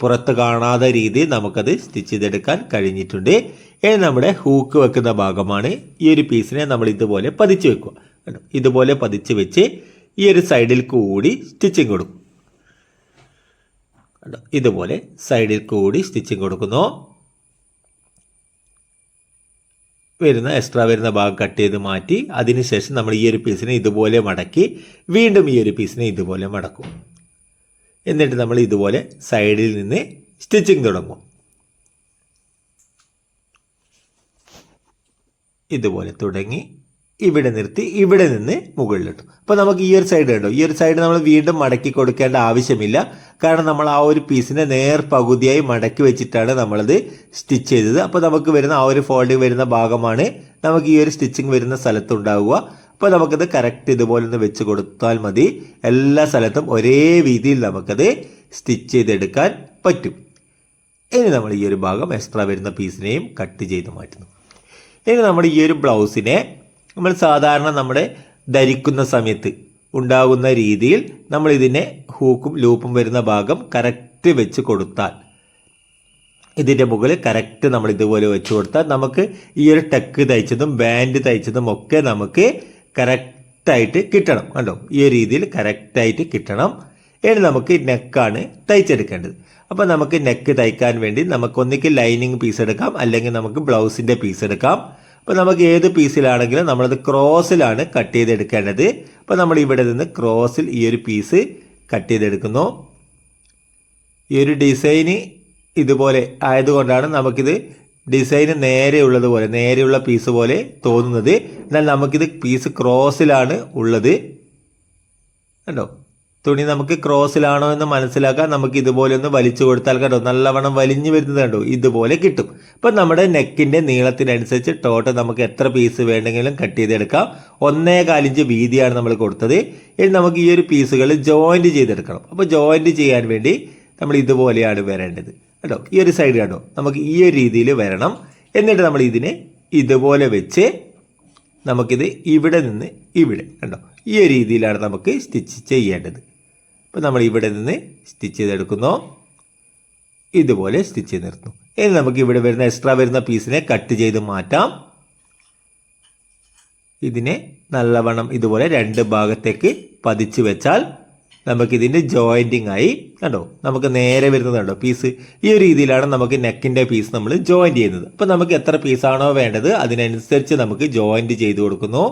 പുറത്ത് കാണാത്ത രീതിയിൽ നമുക്കത് സ്റ്റിച്ച് ചെയ്തെടുക്കാൻ കഴിഞ്ഞിട്ടുണ്ട്. ഇനി നമ്മുടെ ഹൂക്ക് വെക്കുന്ന ഭാഗമാണ്. ഈ ഒരു പീസിനെ നമ്മൾ ഇതുപോലെ പതിച്ച് വെക്കുക. ഇതുപോലെ പതിച്ച് വെച്ച് ഈ ഒരു സൈഡിൽ കൂടി സ്റ്റിച്ചിങ് കൊടുക്കും. ഇതുപോലെ സൈഡിൽ കൂടി സ്റ്റിച്ചിങ് കൊടുക്കുന്നു. വരുന്ന എക്സ്ട്രാ വരുന്ന ഭാഗം കട്ട് ചെയ്ത് മാറ്റി അതിനുശേഷം നമ്മൾ ഈ ഒരു പീസിനെ ഇതുപോലെ മടക്കി വീണ്ടും ഈ ഒരു പീസിനെ ഇതുപോലെ മടക്കും. എന്നിട്ട് നമ്മൾ ഇതുപോലെ സൈഡിൽ നിന്ന് സ്റ്റിച്ചിങ് തുടങ്ങും. ഇതുപോലെ തുടങ്ങി ഇവിടെ നിർത്തി ഇവിടെ നിന്ന് മുകളിലിട്ടു. അപ്പോൾ നമുക്ക് ഈ ഒരു സൈഡ് കണ്ടോ? ഈ ഒരു സൈഡ് നമ്മൾ വീണ്ടും മടക്കി കൊടുക്കേണ്ട ആവശ്യമില്ല. കാരണം നമ്മൾ ആ ഒരു പീസിനെ നേർ പകുതിയായി മടക്കി വെച്ചിട്ടാണ് നമ്മളത് സ്റ്റിച്ച് ചെയ്തത്. അപ്പോൾ നമുക്ക് വരുന്ന ആ ഒരു ഫോൾഡിങ് വരുന്ന ഭാഗമാണ് നമുക്ക് ഈ ഒരു സ്റ്റിച്ചിങ് വരുന്ന സ്ഥലത്ത് ഉണ്ടാവുക. അപ്പോൾ നമുക്കത് കറക്റ്റ് ഇതുപോലെ ഒന്ന് വെച്ച് കൊടുത്താൽ മതി. എല്ലാ സ്ഥലത്തും ഒരേ രീതിയിൽ നമുക്കത് സ്റ്റിച്ച് ചെയ്തെടുക്കാൻ പറ്റും. ഇനി നമ്മൾ ഈ ഒരു ഭാഗം എക്സ്ട്രാ വരുന്ന പീസിനെയും കട്ട് ചെയ്ത് മാറ്റുന്നു. ഇനി നമ്മൾ ഈ ഒരു ബ്ലൗസിനെ നമ്മൾ സാധാരണ നമ്മുടെ ധരിക്കുന്ന സമയത്ത് ഉണ്ടാകുന്ന രീതിയിൽ നമ്മൾ ഇതിനെ ഹൂക്കും ലൂപ്പും വരുന്ന ഭാഗം കറക്റ്റ് വെച്ച് കൊടുത്താൽ ഇതിന്റെ മുകളിൽ കറക്റ്റ് നമ്മൾ ഇതുപോലെ വെച്ച് കൊടുത്താൽ നമുക്ക് ഈ ഒരു ടെക്ക് തയ്ച്ചതും ബാൻഡ് തയ്ച്ചതും ഒക്കെ നമുക്ക് കറക്റ്റായിട്ട് കിട്ടണം. കണ്ടോ? ഈ ഒരു രീതിയിൽ കറക്റ്റായിട്ട് കിട്ടണം. ഇനി നമുക്ക് നെക്കാണ് തയ്ച്ചെടുക്കേണ്ടത്. അപ്പോൾ നമുക്ക് നെക്ക് തയ്ക്കാൻ വേണ്ടി നമുക്ക് ഒന്നിക്ക് ലൈനിങ് പീസ് എടുക്കാം. അല്ലെങ്കിൽ നമുക്ക് ബ്ലൗസിന്റെ പീസ് എടുക്കാം. അപ്പോൾ നമുക്ക് ഏത് പീസിലാണെങ്കിലും നമ്മളത് ക്രോസിലാണ് കട്ട് ചെയ്തെടുക്കേണ്ടത്. അപ്പോൾ നമ്മൾ ഇവിടെ നിന്ന് ക്രോസിൽ ഈ ഒരു പീസ് കട്ട് ചെയ്തെടുക്കുന്നു. ഈ ഒരു ഡിസൈന് ഇതുപോലെ ആയതുകൊണ്ടാണ് നമുക്കിത് ഡിസൈന് നേരെയുള്ളത് പോലെ നേരെയുള്ള പീസ് പോലെ തോന്നുന്നത്. എന്നാൽ നമുക്കിത് പീസ് ക്രോസിലാണ് ഉള്ളത്. കണ്ടോ? തുണി നമുക്ക് ക്രോസിലാണോ എന്ന് മനസ്സിലാക്കാൻ നമുക്ക് ഇതുപോലെ ഒന്ന് വലിച്ചു കൊടുത്താൽ കണ്ടോ? നല്ലവണ്ണം വലിഞ്ഞു വരുന്നത് കണ്ടോ? ഇതുപോലെ കിട്ടും. അപ്പം നമ്മുടെ നെക്കിന്റെ നീളത്തിനനുസരിച്ച് ടോട്ടൽ നമുക്ക് എത്ര പീസ് വേണ്ടെങ്കിലും കട്ട് ചെയ്തെടുക്കാം. ഒന്നേ കാലിഞ്ച് വീതിയാണ് നമ്മൾ കൊടുത്തത്. ഇനി നമുക്ക് ഈ ഒരു പീസുകൾ ജോയിന്റ് ചെയ്തെടുക്കണം. അപ്പോൾ ജോയിന്റ് ചെയ്യാൻ വേണ്ടി നമ്മൾ ഇതുപോലെയാണ് വരേണ്ടത്. കേട്ടോ ഈ ഒരു സൈഡ് കേട്ടോ നമുക്ക് ഈ ഒരു രീതിയിൽ വരണം. എന്നിട്ട് നമ്മൾ ഇതിനെ ഇതുപോലെ വെച്ച് നമുക്കിത് ഇവിടെ നിന്ന് ഇവിടെ കണ്ടോ? ഈ ഒരു രീതിയിലാണ് നമുക്ക് സ്റ്റിച്ച് ചെയ്യേണ്ടത്. അപ്പോൾ നമ്മൾ ഇവിടെ നിന്ന് സ്റ്റിച്ച് ചെയ്തെടുക്കുന്നു. ഇതുപോലെ സ്റ്റിച്ച് ചെയ്ത് നിർത്തുന്നു. ഇനി നമുക്ക് ഇവിടെ വരുന്ന എക്സ്ട്രാ വരുന്ന പീസിനെ കട്ട് ചെയ്ത് മാറ്റാം. ഇതിനെ നല്ലവണ്ണം ഇതുപോലെ രണ്ട് ഭാഗത്തേക്ക് പതിച്ചു വെച്ചാൽ നമുക്കിതിന്റെ ജോയിന്റിങ് ആയി കണ്ടോ? നമുക്ക് നേരെ വരുന്നത് കണ്ടോ? പീസ് ഈ ഒരു രീതിയിലാണ് നമുക്ക് നെക്കിന്റെ പീസ് നമ്മൾ ജോയിന്റ് ചെയ്യുന്നത്. അപ്പോൾ നമുക്ക് എത്ര പീസാണോ വേണ്ടത് അതിനനുസരിച്ച് നമുക്ക് ജോയിന്റ് ചെയ്ത് കൊടുക്കുന്നു.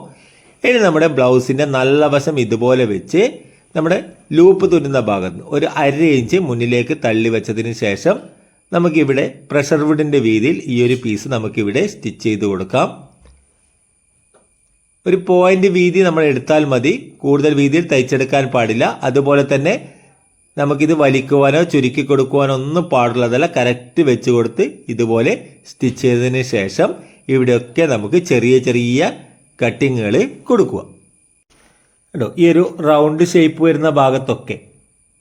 ഇനി നമ്മുടെ ബ്ലൗസിന്റെ നല്ല വശം ഇതുപോലെ വെച്ച് നമ്മുടെ ലൂപ്പ് തുന്നുന്ന ഭാഗത്ത് ഒരു അര ഇഞ്ച് മുന്നിലേക്ക് തള്ളി വെച്ചതിന് ശേഷം നമുക്കിവിടെ പ്രഷർ വുഡിന്റെ വീതിയിൽ ഈ ഒരു പീസ് നമുക്കിവിടെ സ്റ്റിച്ച് ചെയ്ത് കൊടുക്കാം. ഒരു പോയിന്റ് വീതി നമ്മൾ എടുത്താൽ മതി. കൂടുതൽ വീതിയിൽ തയ്ച്ചെടുക്കാൻ പാടില്ല. അതുപോലെ തന്നെ നമുക്കിത് വലിക്കുവാനോ ചുരുക്കി കൊടുക്കുവാനോ ഒന്നും പാടുള്ളതല്ല. കറക്റ്റ് വെച്ച് കൊടുത്ത് ഇതുപോലെ സ്റ്റിച്ച് ചെയ്തതിന് ശേഷം ഇവിടെയൊക്കെ നമുക്ക് ചെറിയ ചെറിയ കട്ടിങ്ങുകൾ കൊടുക്കുക. കേട്ടോ ഈ ഒരു റൗണ്ട് ഷേപ്പ് വരുന്ന ഭാഗത്തൊക്കെ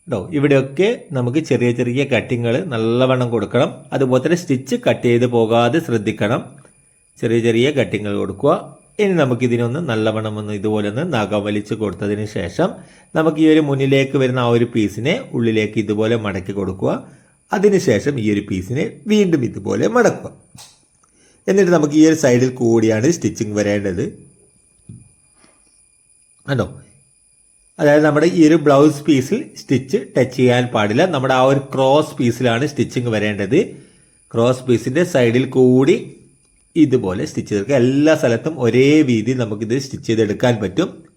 കേട്ടോ ഇവിടെയൊക്കെ നമുക്ക് ചെറിയ ചെറിയ കട്ടിങ്ങുകൾ നല്ലവണ്ണം കൊടുക്കണം. അതുപോലെ തന്നെ സ്റ്റിച്ച് കട്ട് ചെയ്ത് പോകാതെ ശ്രദ്ധിക്കണം. ചെറിയ ചെറിയ കട്ടിങ്ങുകൾ കൊടുക്കുക. ഇനി നമുക്ക് ഇതിനൊന്ന് നല്ലവണ്ണം ഒന്ന് ഇതുപോലെ ഒന്ന് നഖം വലിച്ചു കൊടുത്തതിന് ശേഷം നമുക്ക് ഈ ഒരു മുന്നിലേക്ക് വരുന്ന ആ ഒരു പീസിനെ ഉള്ളിലേക്ക് ഇതുപോലെ മടക്കി കൊടുക്കുക. അതിനുശേഷം ഈ ഒരു പീസിനെ വീണ്ടും ഇതുപോലെ മടക്കുക. എന്നിട്ട് നമുക്ക് ഈ ഒരു സൈഡിൽ കൂടിയാണ് സ്റ്റിച്ചിങ് വരേണ്ടത്. കണ്ടോ? അതായത് നമ്മുടെ ഈ ഒരു ബ്ലൗസ് പീസിൽ സ്റ്റിച്ച് ടച്ച് ചെയ്യാൻ പാടില്ല. നമ്മുടെ ആ ഒരു ക്രോസ് പീസിലാണ് സ്റ്റിച്ചിങ് വരേണ്ടത്. ക്രോസ് പീസിന്റെ സൈഡിൽ കൂടി ഇതുപോലെ സ്റ്റിച്ച് ചെയ്തെടുക്കുക. എല്ലാ സ്ഥലത്തും ഒരേ രീതിയിൽ നമുക്കിത് സ്റ്റിച്ച് ചെയ്തെടുക്കാൻ പറ്റും.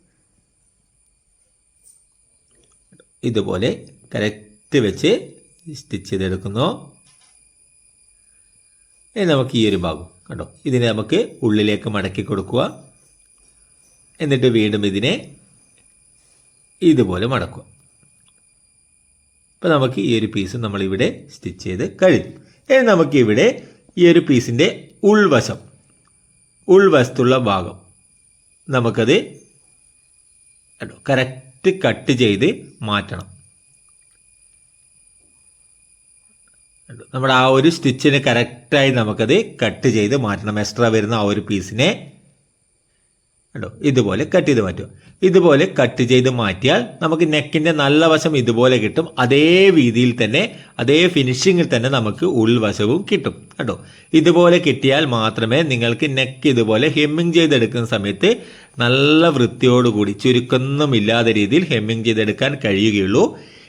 ഇതുപോലെ കറക്റ്റ് വെച്ച് സ്റ്റിച്ച് ചെയ്തെടുക്കുന്നു. ഇനി നമുക്ക് ഈ ഒരു ഭാഗം കണ്ടോ? ഇതിനെ നമുക്ക് ഉള്ളിലേക്ക് മടക്കി കൊടുക്കുക. എന്നിട്ട് വീണ്ടും ഇതിനെ ഇതുപോലെ മടക്കുക. അപ്പോൾ നമുക്ക് ഈ ഒരു പീസ് നമ്മളിവിടെ സ്റ്റിച്ച് ചെയ്ത് കഴിഞ്ഞു. ഇനി നമുക്കിവിടെ ഈ ഒരു പീസിന്റെ ഉൾവശം ഉൾവശത്തുള്ള ഭാഗം. നമുക്കത് കറക്റ്റ് കട്ട് ചെയ്ത് മാറ്റണം? നമ്മുടെ ആ ഒരു സ്റ്റിച്ചിന് കറക്റ്റായി നമുക്കത് കട്ട് ചെയ്ത് മാറ്റണം. എക്സ്ട്രാ വരുന്ന ആ ഒരു പീസിനെ കണ്ടോ? ഇതുപോലെ കട്ട് ചെയ്ത് മാറ്റുക. ഇതുപോലെ കട്ട് ചെയ്ത് മാറ്റിയാൽ നമുക്ക് നെക്കിന്റെ നല്ല വശം ഇതുപോലെ കിട്ടും. അതേ രീതിയിൽ തന്നെ അതേ ഫിനിഷിങ്ങിൽ തന്നെ നമുക്ക് ഉൾവശവും കിട്ടും. കണ്ടോ? ഇതുപോലെ കിട്ടിയാൽ മാത്രമേ നിങ്ങൾക്ക് നെക്ക് ഇതുപോലെ ഹെമ്മിങ് ചെയ്തെടുക്കുന്ന സമയത്ത് നല്ല വൃത്തിയോടുകൂടി ചുരുക്കൊന്നും ഇല്ലാത്ത രീതിയിൽ ഹെമ്മിങ് ചെയ്തെടുക്കാൻ കഴിയുകയുള്ളൂ.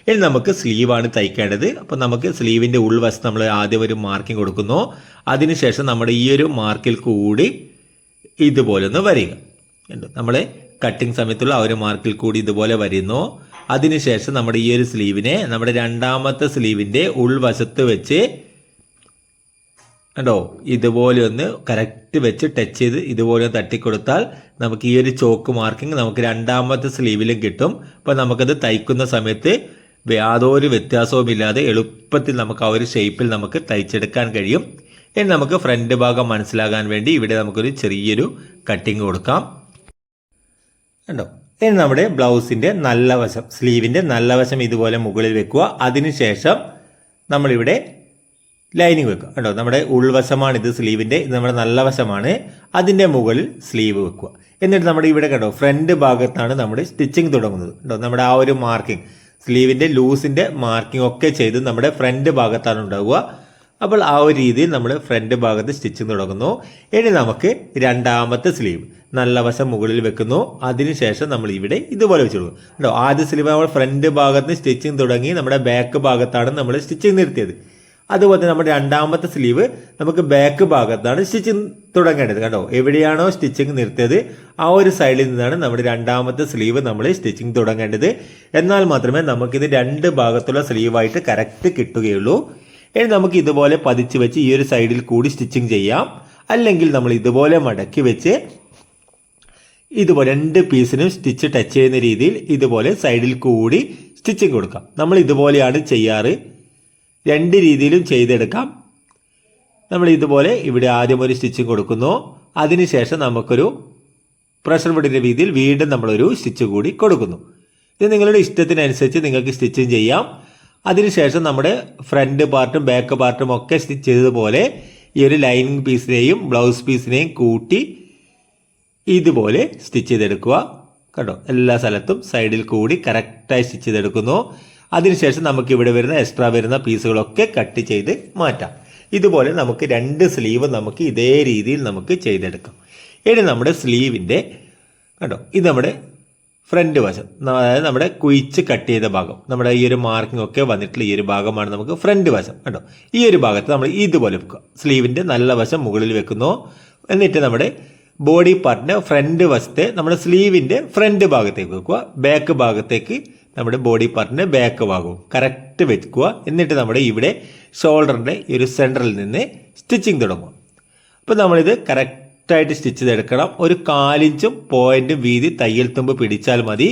ഇനി നമുക്ക് സ്ലീവാണ് തയ്ക്കേണ്ടത്. അപ്പോൾ നമുക്ക് സ്ലീവിന്റെ ഉൾവശത്ത് നമ്മൾ ആദ്യം ഒരു മാർക്കിംഗ് കൊടുക്കുന്നു. അതിനുശേഷം നമ്മുടെ ഈ ഒരു മാർക്കിൽ കൂടി ഇതുപോലെ ഒന്ന് വരിക നമ്മൾ കട്ടിങ് സമയത്തുള്ള ആ ഒരു മാർക്കിൽ കൂടി ഇതുപോലെ വരുന്നു. അതിനുശേഷം നമ്മുടെ ഈ ഒരു സ്ലീവിനെ നമ്മുടെ രണ്ടാമത്തെ സ്ലീവിന്റെ ഉൾവശത്ത് വെച്ച് കണ്ടോ? ഇതുപോലെ ഒന്ന് കറക്റ്റ് വെച്ച് ടച്ച് ചെയ്ത് ഇതുപോലെ ഒന്ന് തട്ടിക്കൊടുത്താൽ നമുക്ക് ഈ ഒരു ചോക്ക് മാർക്കിംഗ് നമുക്ക് രണ്ടാമത്തെ സ്ലീവിലും കിട്ടും. അപ്പോൾ നമുക്കത് തയ്ക്കുന്ന സമയത്ത് യാതൊരു വ്യത്യാസവും ഇല്ലാതെ എളുപ്പത്തിൽ നമുക്ക് ആ ഒരു ഷേപ്പിൽ നമുക്ക് തയ്ച്ചെടുക്കാൻ കഴിയും. ഇനി നമുക്ക് ഫ്രണ്ട് ഭാഗം മനസ്സിലാകാൻ വേണ്ടി ഇവിടെ നമുക്കൊരു ചെറിയൊരു കട്ടിങ് കൊടുക്കാം. കണ്ടോ? ഇനി നമ്മുടെ ബ്ലൗസിന്റെ നല്ല വശം സ്ലീവിന്റെ നല്ല വശം ഇതുപോലെ മുകളിൽ വെക്കുക. അതിനുശേഷം നമ്മളിവിടെ ലൈനിങ് വെക്കുക. കണ്ടോ? നമ്മുടെ ഉൾവശമാണ് ഇത് സ്ലീവിന്റെ ഇത് നമ്മുടെ നല്ല വശമാണ്. അതിന്റെ മുകളിൽ സ്ലീവ് വെക്കുക. എന്നിട്ട് നമ്മുടെ ഇവിടെ കണ്ടോ? ഫ്രണ്ട് ഭാഗത്താണ് നമ്മുടെ സ്റ്റിച്ചിങ് തുടങ്ങുന്നത്. കണ്ടോ? നമ്മുടെ ആ ഒരു മാർക്കിംഗ് സ്ലീവിന്റെ ലൂസിന്റെ മാർക്കിംഗ് ഒക്കെ ചെയ്ത് നമ്മുടെ ഫ്രണ്ട് ഭാഗത്താണ് ഉണ്ടാവുക. അപ്പോൾ ആ ഒരു രീതിയിൽ നമ്മൾ ഫ്രണ്ട് ഭാഗത്ത് സ്റ്റിച്ചിങ് തുടങ്ങുന്നു. ഇനി നമുക്ക് രണ്ടാമത്തെ സ്ലീവ്. നല്ല വശം മുകളിൽ വെക്കുന്നു. അതിനുശേഷം നമ്മൾ ഇവിടെ ഇതുപോലെ വെച്ച് കൊടുക്കും കേട്ടോ ആദ്യ സ്ലീവ് നമ്മൾ ഫ്രണ്ട് ഭാഗത്ത് സ്റ്റിച്ചിങ് തുടങ്ങി നമ്മുടെ ബാക്ക് ഭാഗത്താണ് നമ്മൾ സ്റ്റിച്ചിങ് നിർത്തിയത്. അതുപോലെ തന്നെ നമ്മുടെ രണ്ടാമത്തെ സ്ലീവ് നമുക്ക് ബാക്ക് ഭാഗത്താണ് സ്റ്റിച്ചിങ് തുടങ്ങേണ്ടത്. കേട്ടോ എവിടെയാണോ സ്റ്റിച്ചിങ് നിർത്തിയത് ആ ഒരു സൈഡിൽ നിന്നാണ് നമ്മുടെ രണ്ടാമത്തെ സ്ലീവ് നമ്മൾ സ്റ്റിച്ചിങ് തുടങ്ങേണ്ടത്. എന്നാൽ മാത്രമേ നമുക്കിത് രണ്ട് ഭാഗത്തുള്ള സ്ലീവായിട്ട് കറക്റ്റ് കിട്ടുകയുള്ളൂ. ഇനി നമുക്ക് ഇതുപോലെ പതിച്ച് വെച്ച് ഈ ഒരു സൈഡിൽ കൂടി സ്റ്റിച്ചിങ് ചെയ്യാം. അല്ലെങ്കിൽ നമ്മൾ ഇതുപോലെ മടക്കി വെച്ച് ഇതുപോലെ രണ്ട് പീസിനും സ്റ്റിച്ച് ടച്ച് ചെയ്യുന്ന രീതിയിൽ ഇതുപോലെ സൈഡിൽ കൂടി സ്റ്റിച്ചിങ് കൊടുക്കാം. നമ്മൾ ഇതുപോലെയാണ് ചെയ്യാറ്. രണ്ട് രീതിയിലും ചെയ്തെടുക്കാം. നമ്മൾ ഇതുപോലെ ഇവിടെ ആദ്യം ഒരു സ്റ്റിച്ചിങ് കൊടുക്കുന്നു. അതിനുശേഷം നമുക്കൊരു പ്രഷർ ബിഡിന്റെ രീതിയിൽ വീണ്ടും നമ്മളൊരു സ്റ്റിച്ച് കൂടി കൊടുക്കുന്നു. ഇത് നിങ്ങളുടെ ഇഷ്ടത്തിനനുസരിച്ച് നിങ്ങൾക്ക് സ്റ്റിച്ചിങ് ചെയ്യാം. അതിനുശേഷം നമ്മുടെ ഫ്രണ്ട് പാർട്ടും ബാക്ക് പാർട്ടും ഒക്കെ സ്റ്റിച്ച് ചെയ്തതുപോലെ ഈ ഒരു ലൈനിങ് പീസിനെയും ബ്ലൗസ് പീസിനെയും കൂട്ടി ഇതുപോലെ സ്റ്റിച്ച് ചെയ്തെടുക്കുക. കണ്ടോ? എല്ലാ സ്ഥലത്തും സൈഡിൽ കൂടി കറക്റ്റായി സ്റ്റിച്ച് ചെയ്തെടുക്കുന്നു. അതിനുശേഷം നമുക്ക് ഇവിടെ വരുന്ന എക്സ്ട്രാ വരുന്ന പീസുകളൊക്കെ കട്ട് ചെയ്ത് മാറ്റാം. ഇതുപോലെ നമുക്ക് രണ്ട് സ്ലീവ് നമുക്ക് ഇതേ രീതിയിൽ നമുക്ക് ചെയ്തെടുക്കാം. ഇനി നമ്മുടെ സ്ലീവിന്റെ കണ്ടോ? ഇത് നമ്മുടെ ഫ്രണ്ട് വശം. അതായത് നമ്മുടെ കുഴിച്ച് കട്ട് ചെയ്ത ഭാഗം. നമ്മുടെ ഈ ഒരു മാർക്കിംഗ് ഒക്കെ വന്നിട്ടുള്ള ഈ ഒരു ഭാഗമാണ് നമുക്ക് ഫ്രണ്ട് വശം. കേട്ടോ ഈ ഒരു ഭാഗത്ത് നമ്മൾ ഇതുപോലെ വെക്കുക. സ്ലീവിന്റെ നല്ല വശം മുകളിൽ വെക്കുന്നു. എന്നിട്ട് നമ്മുടെ ബോഡി പാർട്ടിന്റെ ഫ്രണ്ട് വശത്തെ നമ്മുടെ സ്ലീവിന്റെ ഫ്രണ്ട് ഭാഗത്തേക്ക് വെക്കുക. ബാക്ക് ഭാഗത്തേക്ക് നമ്മുടെ ബോഡി പാർട്ടിന്റെ ബാക്ക് ഭാഗവും കറക്റ്റ് വെക്കുക. എന്നിട്ട് നമ്മുടെ ഇവിടെ ഷോൾഡറിന്റെ ഈ ഒരു സെന്ററിൽ നിന്ന് സ്റ്റിച്ചിങ് തുടങ്ങും അപ്പോൾ നമ്മളിത് കറക്റ്റായിട്ട് സ്റ്റിച്ച് ചെയ്തെടുക്കണം. ഒരു കാലിഞ്ചും പോയിന്റും വീതി തയ്യൽ തുമ്പ് പിടിച്ചാൽ മതി.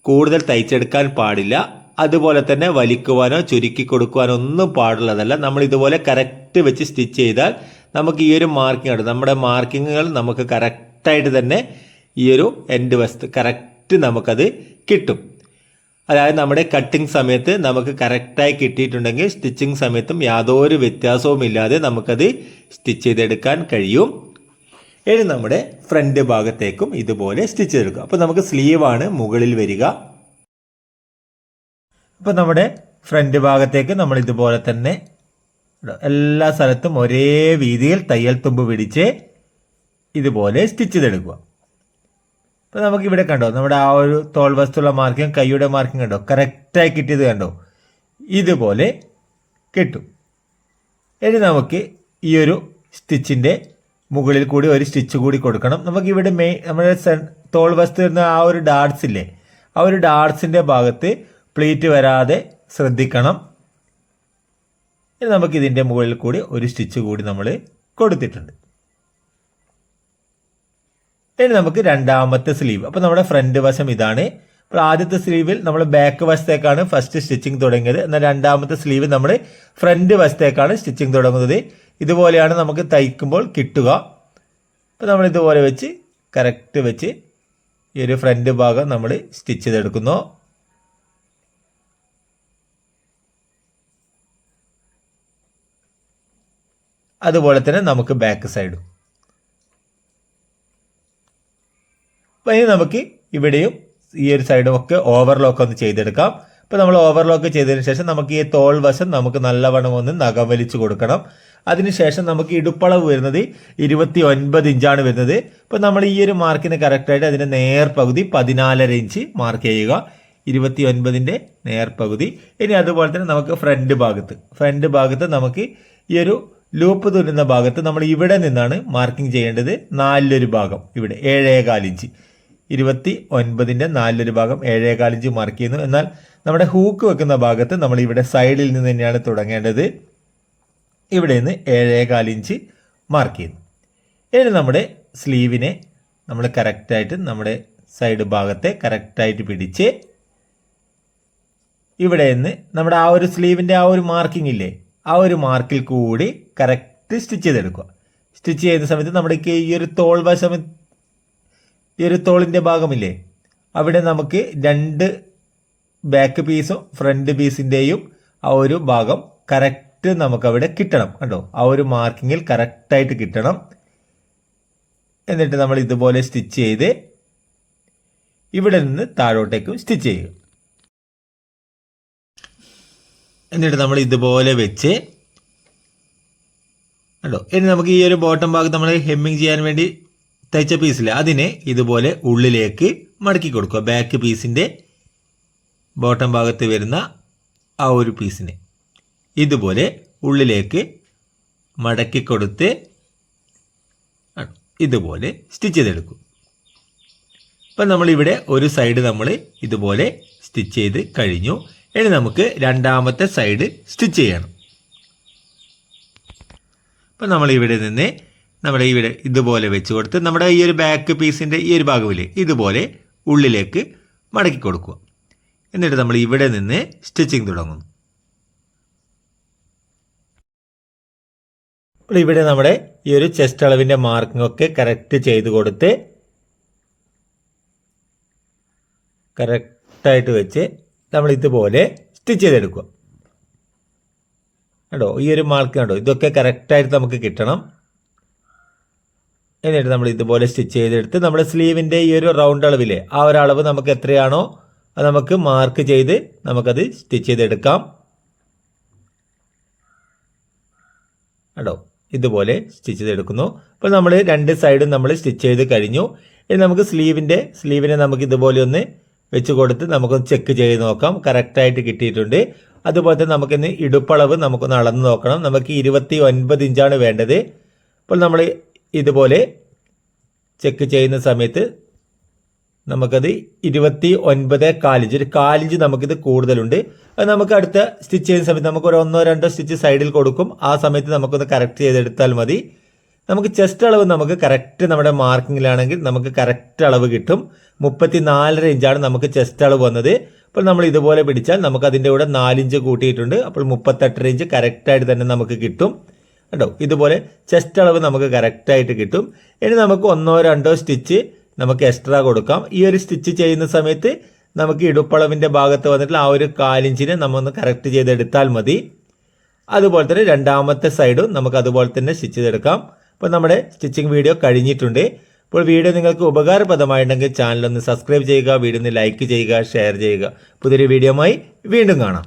കൂടുതൽ തയ്ച്ചെടുക്കാൻ പാടില്ല. അതുപോലെ തന്നെ വലിക്കുവാനോ ചുരുക്കി കൊടുക്കുവാനോ ഒന്നും പാടുള്ളതല്ല. നമ്മൾ ഇതുപോലെ കറക്റ്റ് വെച്ച് സ്റ്റിച്ച് ചെയ്താൽ നമുക്ക് ഈ ഒരു മാർക്കിംഗ് ഉണ്ട്. നമ്മുടെ മാർക്കിങ്ങുകൾ നമുക്ക് കറക്റ്റായിട്ട് തന്നെ ഈ ഒരു എൻഡ് വശത്ത് കറക്റ്റ് നമുക്കത് കിട്ടും. അതായത് നമ്മുടെ കട്ടിങ് സമയത്ത് നമുക്ക് കറക്റ്റായി കിട്ടിയിട്ടുണ്ടെങ്കിൽ സ്റ്റിച്ചിങ് സമയത്തും യാതൊരു വ്യത്യാസവും ഇല്ലാതെ നമുക്കത് സ്റ്റിച്ച് ചെയ്തെടുക്കാൻ കഴിയും. ഇനി നമ്മുടെ ഫ്രണ്ട് ഭാഗത്തേക്കും ഇതുപോലെ സ്റ്റിച്ച് ചെയ്തെടുക്കുക. അപ്പോൾ നമുക്ക് സ്ലീവാണ് മുകളിൽ വരിക. അപ്പോൾ നമ്മുടെ ഫ്രണ്ട് ഭാഗത്തേക്ക് നമ്മൾ ഇതുപോലെ തന്നെ എല്ലാ സ്ഥലത്തും ഒരേ രീതിയിൽ തയ്യൽ തുമ്പ് പിടിച്ച് ഇതുപോലെ സ്റ്റിച്ച് ചെയ്തെടുക്കുക. നമുക്ക് ഇവിടെ കണ്ടോ നമ്മുടെ ആ ഒരു തോൾ വസ്തുള്ള മാർക്കിങ് കൈയുടെ മാർക്കിങ് കണ്ടോ? കറക്റ്റായി കിട്ടിയത് കണ്ടോ? ഇതുപോലെ കിട്ടും. ഇനി നമുക്ക് ഈ ഒരു സ്റ്റിച്ചിന്റെ മുകളിൽ കൂടി ഒരു സ്റ്റിച്ച് കൂടി കൊടുക്കണം. നമുക്ക് ഇവിടെ മെയിൻ നമ്മുടെ തോൾ വസ്തു വരുന്ന ആ ഒരു ഡാർട്സ് ഇല്ലേ ആ ഒരു ഡാർട്സിന്റെ ഭാഗത്ത് പ്ലീറ്റ് വരാതെ ശ്രദ്ധിക്കണം. ഇനി നമുക്ക് ഇതിന്റെ മുകളിൽ കൂടി ഒരു സ്റ്റിച്ച് കൂടി നമ്മൾ കൊടുത്തിട്ടുണ്ട്. ഇനി നമുക്ക് രണ്ടാമത്തെ സ്ലീവ് അപ്പോൾ നമ്മുടെ ഫ്രണ്ട് വശം ഇതാണ്. അപ്പോൾ ആദ്യത്തെ സ്ലീവിൽ നമ്മൾ ബാക്ക് വശത്തേക്കാണ് ഫസ്റ്റ് സ്റ്റിച്ചിങ് തുടങ്ങിയത്. എന്നാൽ രണ്ടാമത്തെ സ്ലീവ് നമ്മൾ ഫ്രണ്ട് വശത്തേക്കാണ് സ്റ്റിച്ചിങ് തുടങ്ങുന്നത്. ഇതുപോലെയാണ് നമുക്ക് തയ്ക്കുമ്പോൾ കിട്ടുക. അപ്പോൾ നമ്മൾ ഇതുപോലെ വെച്ച് കറക്റ്റ് വെച്ച് ഈ ഒരു ഫ്രണ്ട് ഭാഗം നമ്മൾ സ്റ്റിച്ച് ചെയ്തെടുക്കുന്നു. അതുപോലെ തന്നെ നമുക്ക് ബാക്ക് സൈഡും അപ്പം ഇനി നമുക്ക് ഇവിടെയും ഈ ഒരു സൈഡും ഒക്കെ ഓവർലോക്ക് ഒന്ന് ചെയ്തെടുക്കാം. ഇപ്പോൾ നമ്മൾ ഓവർലോക്ക് ചെയ്തതിന് ശേഷം നമുക്ക് ഈ തോൾ വശം നമുക്ക് നല്ലവണ്ണം ഒന്ന് നഖം വലിച്ചു കൊടുക്കണം അതിനുശേഷം നമുക്ക് ഇടുപ്പളവ് വരുന്നത് ഇരുപത്തി ഒൻപത് ഇഞ്ചാണ് വരുന്നത്. ഇപ്പോൾ നമ്മൾ ഈ ഒരു മാർക്കിന് കറക്റ്റായിട്ട് അതിന്റെ നേർപകുതി പതിനാലര ഇഞ്ച് മാർക്ക് ചെയ്യുക. ഇരുപത്തി ഒൻപതിന്റെ നേർപകുതി. ഇനി അതുപോലെ തന്നെ നമുക്ക് ഫ്രണ്ട് ഭാഗത്ത്. ഫ്രണ്ട് ഭാഗത്ത് നമുക്ക് ഈ ഒരു ലൂപ്പ് തുരുന്ന ഭാഗത്ത് നമ്മൾ ഇവിടെ നിന്നാണ് മാർക്കിംഗ് ചെയ്യേണ്ടത്. നാലിലൊരു ഭാഗം ഇവിടെ ഏഴേകാൽ ഇഞ്ച്. ഇരുപത്തി ഒൻപതിന്റെ നാലിലൊരു ഭാഗം ഏഴേകാൽ ഇഞ്ച് മാർക്ക് ചെയ്യുന്നു. എന്നാൽ നമ്മുടെ ഹൂക്ക് വെക്കുന്ന ഭാഗത്ത് നമ്മൾ ഇവിടെ സൈഡിൽ നിന്ന് തന്നെയാണ് തുടങ്ങേണ്ടത്. ഇവിടെ നിന്ന് ഏഴേകാൽ ഇഞ്ച് മാർക്ക് ചെയ്യുന്നു. ഇനി നമ്മുടെ സ്ലീവിനെ നമ്മൾ കറക്റ്റായിട്ട് നമ്മുടെ സൈഡ് ഭാഗത്തെ കറക്റ്റായിട്ട് പിടിച്ച് ഇവിടെ നിന്ന് നമ്മുടെ ആ ഒരു സ്ലീവിന്റെ ആ ഒരു മാർക്കിംഗ് ഇല്ലേ ആ ഒരു മാർക്കിൽ കൂടി കറക്റ്റ് സ്റ്റിച്ച് ചെയ്തെടുക്കുക. സ്റ്റിച്ച് ചെയ്യുന്ന സമയത്ത് നമ്മുടെ ഈ ഒരു തോൾ വശം ഈ ഒരു തോളിന്റെ ഭാഗമില്ലേ? അവിടെ നമുക്ക് രണ്ട് ബാക്ക് പീസും ഫ്രണ്ട് പീസിന്റെയും ആ ഒരു ഭാഗം കറക്റ്റ് നമുക്കവിടെ കിട്ടണം. കണ്ടോ? ആ ഒരു മാർക്കിങ്ങിൽ കറക്റ്റായിട്ട് കിട്ടണം. എന്നിട്ട് നമ്മൾ ഇതുപോലെ സ്റ്റിച്ച് ചെയ്ത് ഇവിടെ നിന്ന് താഴോട്ടേക്കും സ്റ്റിച്ച് ചെയ്യുക. എന്നിട്ട് നമ്മൾ ഇതുപോലെ വെച്ച് കണ്ടോ? ഇനി നമുക്ക് ഈ ഒരു ബോട്ടം ഭാഗത്ത് നമ്മൾ ഹെമ്മിങ് ചെയ്യാൻ വേണ്ടി തയ്ച്ച പീസിൽ അതിനെ ഇതുപോലെ ഉള്ളിലേക്ക് മടക്കി കൊടുക്കുക. ബാക്ക് പീസിന്റെ ബോട്ടം ഭാഗത്ത് വരുന്ന ആ ഒരു പീസിനെ ഇതുപോലെ ഉള്ളിലേക്ക് മടക്കി കൊടുത്ത് ഇതുപോലെ സ്റ്റിച്ച് ചെയ്തെടുക്കും. അപ്പം നമ്മളിവിടെ ഒരു സൈഡ് നമ്മൾ ഇതുപോലെ സ്റ്റിച്ച് ചെയ്ത് കഴിഞ്ഞു. ഇനി നമുക്ക് രണ്ടാമത്തെ സൈഡ് സ്റ്റിച്ച് ചെയ്യണം. അപ്പം നമ്മൾ ഇവിടെ നിന്ന് നമ്മുടെ ഇവിടെ ഇതുപോലെ വെച്ച് കൊടുത്ത് നമ്മുടെ ഈ ഒരു ബാക്ക് പീസിന്റെ ഈ ഒരു ഭാഗമില്ലേ ഇതുപോലെ ഉള്ളിലേക്ക് മടക്കി കൊടുക്കുക. എന്നിട്ട് നമ്മൾ ഇവിടെ നിന്ന് സ്റ്റിച്ചിങ് തുടങ്ങുന്നു. അപ്പോൾ ഇവിടെ നമ്മുടെ ഈ ഒരു ചെസ്റ്റ് അളവിന്റെ മാർക്കിംഗ് ഒക്കെ കറക്റ്റ് ചെയ്ത് കൊടുത്ത് കറക്റ്റായിട്ട് വെച്ച് നമ്മൾ ഇതുപോലെ സ്റ്റിച്ച് ചെയ്തെടുക്കുക. കണ്ടോ? ഈ ഒരു മാർക്ക് കണ്ടോ? ഇതൊക്കെ കറക്റ്റായിട്ട് നമുക്ക് കിട്ടണം. എന്നിട്ട് നമ്മൾ ഇതുപോലെ സ്റ്റിച്ച് ചെയ്തെടുത്ത് നമ്മുടെ സ്ലീവിന്റെ ഈ ഒരു റൗണ്ട് അളവിലെ ആ ഒരു അളവ് നമുക്ക് എത്രയാണോ അത് നമുക്ക് മാർക്ക് ചെയ്ത് നമുക്കത് സ്റ്റിച്ച് ചെയ്തെടുക്കാം. കണ്ടോ? ഇതുപോലെ സ്റ്റിച്ച് ചെയ്തെടുക്കുന്നു. അപ്പോൾ നമ്മൾ രണ്ട് സൈഡും നമ്മൾ സ്റ്റിച്ച് ചെയ്ത് കഴിഞ്ഞു. ഇനി നമുക്ക് സ്ലീവിന്റെ സ്ലീവിനെ നമുക്ക് ഇതുപോലെ ഒന്ന് വെച്ച് കൊടുത്ത് നമുക്കൊന്ന് ചെക്ക് ചെയ്ത് നോക്കാം. കറക്റ്റായിട്ട് കിട്ടിയിട്ടുണ്ട്. അതുപോലെ തന്നെ നമുക്കിന്ന് ഇടുപ്പളവ് നമുക്കൊന്ന് അളന്ന് നോക്കണം. നമുക്ക് ഇരുപത്തി ഒൻപത് ഇഞ്ചാണ് വേണ്ടത്. അപ്പോൾ നമ്മൾ ഇതുപോലെ ചെക്ക് ചെയ്യുന്ന സമയത്ത് നമുക്കത് ഇരുപത്തി ഒൻപത് കാലിഞ്ച് ഒരു കാലിഞ്ച് നമുക്കിത് കൂടുതലുണ്ട്. അത് നമുക്ക് അടുത്ത സ്റ്റിച്ച് ചെയ്യുന്ന സമയത്ത് നമുക്ക് ഒരു ഒന്നോ രണ്ടോ സ്റ്റിച്ച് സൈഡിൽ കൊടുക്കും. ആ സമയത്ത് നമുക്കൊന്ന് കറക്റ്റ് ചെയ്തെടുത്താൽ മതി. നമുക്ക് ചെസ്റ്റ് അളവ് നമുക്ക് കറക്റ്റ് നമ്മുടെ മാർക്കിങ്ങിലാണെങ്കിൽ നമുക്ക് കറക്റ്റ് അളവ് കിട്ടും. മുപ്പത്തി നാലര ഇഞ്ചാണ് നമുക്ക് ചെസ്റ്റ് അളവ് വന്നത്. അപ്പോൾ നമ്മൾ ഇതുപോലെ പിടിച്ചാൽ നമുക്ക് അതിന്റെ കൂടെ നാലിഞ്ച് കൂട്ടിയിട്ടുണ്ട്. അപ്പോൾ മുപ്പത്തെട്ടര ഇഞ്ച് കറക്റ്റായിട്ട് തന്നെ നമുക്ക് കിട്ടും. കേട്ടോ ഇതുപോലെ ചെസ്റ്റ് അളവ് നമുക്ക് കറക്റ്റായിട്ട് കിട്ടും. ഇനി നമുക്ക് ഒന്നോ രണ്ടോ സ്റ്റിച്ച് നമുക്ക് എക്സ്ട്രാ കൊടുക്കാം. ഈ ഒരു സ്റ്റിച്ച് ചെയ്യുന്ന സമയത്ത് നമുക്ക് ഇടുപ്പളവിന്റെ ഭാഗത്ത് വന്നിട്ടുള്ള ആ ഒരു കാലിഞ്ചിനെ നമ്മൊന്ന് കറക്റ്റ് ചെയ്തെടുത്താൽ മതി. അതുപോലെ തന്നെ രണ്ടാമത്തെ സൈഡും നമുക്ക് അതുപോലെ തന്നെ സ്റ്റിച്ച് ചെയ്തെടുക്കാം. അപ്പോൾ നമ്മുടെ സ്റ്റിച്ചിങ് വീഡിയോ കഴിഞ്ഞിട്ടുണ്ട്. അപ്പോൾ വീഡിയോ നിങ്ങൾക്ക് ഉപകാരപ്രദമായിട്ടുണ്ടെങ്കിൽ ചാനലൊന്ന് സബ്സ്ക്രൈബ് ചെയ്യുക വീഡിയോ ഒന്ന് ലൈക്ക് ചെയ്യുക ഷെയർ ചെയ്യുക. പുതിയൊരു വീഡിയോയുമായി വീണ്ടും കാണാം.